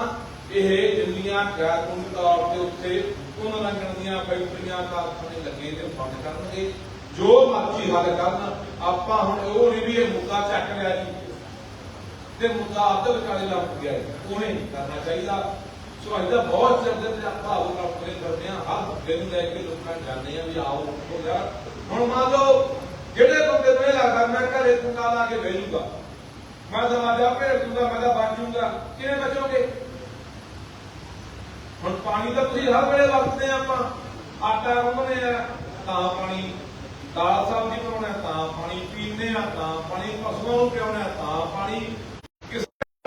[SPEAKER 1] ਇਹ ਜਿੰਨੀਆਂ ਗੈਰ ਕਾਨੂੰਨੀ ਤੌਰ ਤੇ ਉੱਥੇ ਉਹਨਾਂ ਰੰਗਣ ਦੀਆਂ ਫੈਕਟਰੀਆਂ ਕਾਰਖਾਨੇ ਲੱਗੇ ਤੇ ਬੰਦ ਕਰਨਗੇ। ਜੋ ਮਰਜ਼ੀ ਹੱਲ ਕਰਨ, ਆਪਾਂ ਹੁਣ ਉਹ ਨਹੀਂ ਵੀ ਇਹ ਮੁੱਦਾ ਚੱਕ ਲਿਆ ਜੀ, ਤੇ ਮੁੱਦਾ ਅੱਧ ਵਿਚਾਲੇ ਲੱਗ ਗਿਆ ਉਹਨੇ ਨਹੀਂ ਕਰਨਾ ਚਾਹੀਦਾ। ਸੋ ਅੱਜ ਦਾ ਬਹੁਤ ਚਿਰ ਦੇ ਆਪਾਂ ਉਹ ਆਪਣੇ ਕਰਦੇ ਹਾਂ ਹਰ ਹੱਕੇ ਨੂੰ ਲੈ ਕੇ ਲੋਕਾਂ ਨੂੰ ਆ ਵੀ ਆਓ, ਉੱਠੋ ਯਾਰ। ਹੁਣ ਮੰਨ ਲਓ, ਜਿਹੜੇ ਬੰਦੇ ਨੂੰ ਇਹ ਲੱਗਦਾ, ਮੈਂ ਘਰੇ ਕੁੰਡਾ ਲਾ ਕੇ ਬਹਿ ਮੈਂ ਦਵਾਜਾ ਭੇੜ ਦੂੰਗਾ, ਮੈਂ ਤਾਂ ਬਚ ਜਾਊਗਾ ਕਿਵੇਂ ਬਚੋਗੇ? ਹੁਣ ਪਾਣੀ ਤਾਂ ਤੁਸੀਂ ਹਰ ਵੇਲੇ ਵਰਤਦੇ ਆ ਆਪਾਂ। ਆਟਾ ਗੁੰਨਦੇ ਆ ਤਾਂ ਪਾਣੀ ਦਾਲ ਸਬਜ਼ੀ ਬਣਾਉਣਾ ਤਾਂ ਪਾਣੀ ਪੀਂਦੇ ਆ ਤਾਂ ਪਾਣੀ ਪਸ਼ੂਆਂ ਨੂੰ ਪਿਆਉਣਾ ਤਾਂ ਪਾਣੀ ਕਿਸ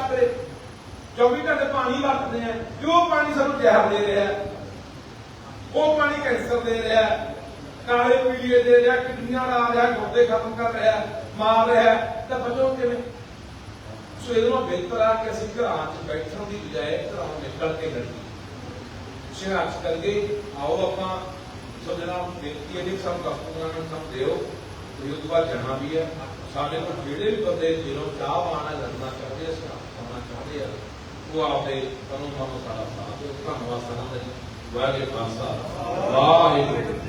[SPEAKER 1] ਕਰੇ। 24 ਘੰਟੇ ਪਾਣੀ ਵਰਤਦੇ ਆ ਕਿ ਪਾਣੀ ਸਾਨੂੰ ਜ਼ਹਿਰ ਦੇ ਰਿਹਾ ਉਹ ਪਾਣੀ ਕੈਂਸਰ ਦੇ ਰਿਹਾ ਕਾਲੇ ਪੀਲੀਏ ਦੇ ਰਿਹਾ ਕਿਡਨੀਆਂ ਦਾ ਆ ਰਿਹਾ, ਗੁਰਦੇ ਖਤਮ ਕਰ ਰਿਹਾ ਮਾਰ ਰਿਹਾ ਤਾਂ ਬਚੋ ਕਿਵੇਂ? ਸੋ ਇਹਦੇ ਬਿਹਤਰ ਆ ਕਿ ਅਸੀਂ ਘਰਾਂ 'ਚ ਬੈਠਣ ਦੀ ਬਜਾਏ ਘਰਾਂ ਨਿਕਲ ਕੇ ਲੜੀਏ। ਸੰਘਰਸ਼ ਕਰਕੇ ਆਓ ਆਪਾਂ ਸੋ ਜਨਾਬ, ਬੇਨਤੀ ਹੈ ਸਭ ਕਸਟਮਰਾਂ ਨੂੰ ਸਭ ਦਿਓ। ਤੇ ਉਸ ਤੋਂ ਬਾਅਦ ਜਾਣਾ ਵੀ ਹੈ। ਸਾਡੇ ਕੋਲ ਜਿਹੜੇ ਵੀ ਬੰਦੇ ਜਿਹਨੂੰ ਚਾਹ ਮਾਣਾ ਲੜਨਾ ਚਾਹਦੇ ਆ ਆਉਣਾ ਚਾਹਦੇ ਆ, ਉਹ ਆਪਦੇ ਕਾਨੂੰਨ ਮਾਨੋ ਸਾਡਾ ਸਾਥ ਧੰਨਵਾਦ ਸਾਡਾ ਜੀ। ਵਾਹਿਗੁਰੂ ਖਾਲਸਾ। ਵਾਹਿਗੁਰੂ।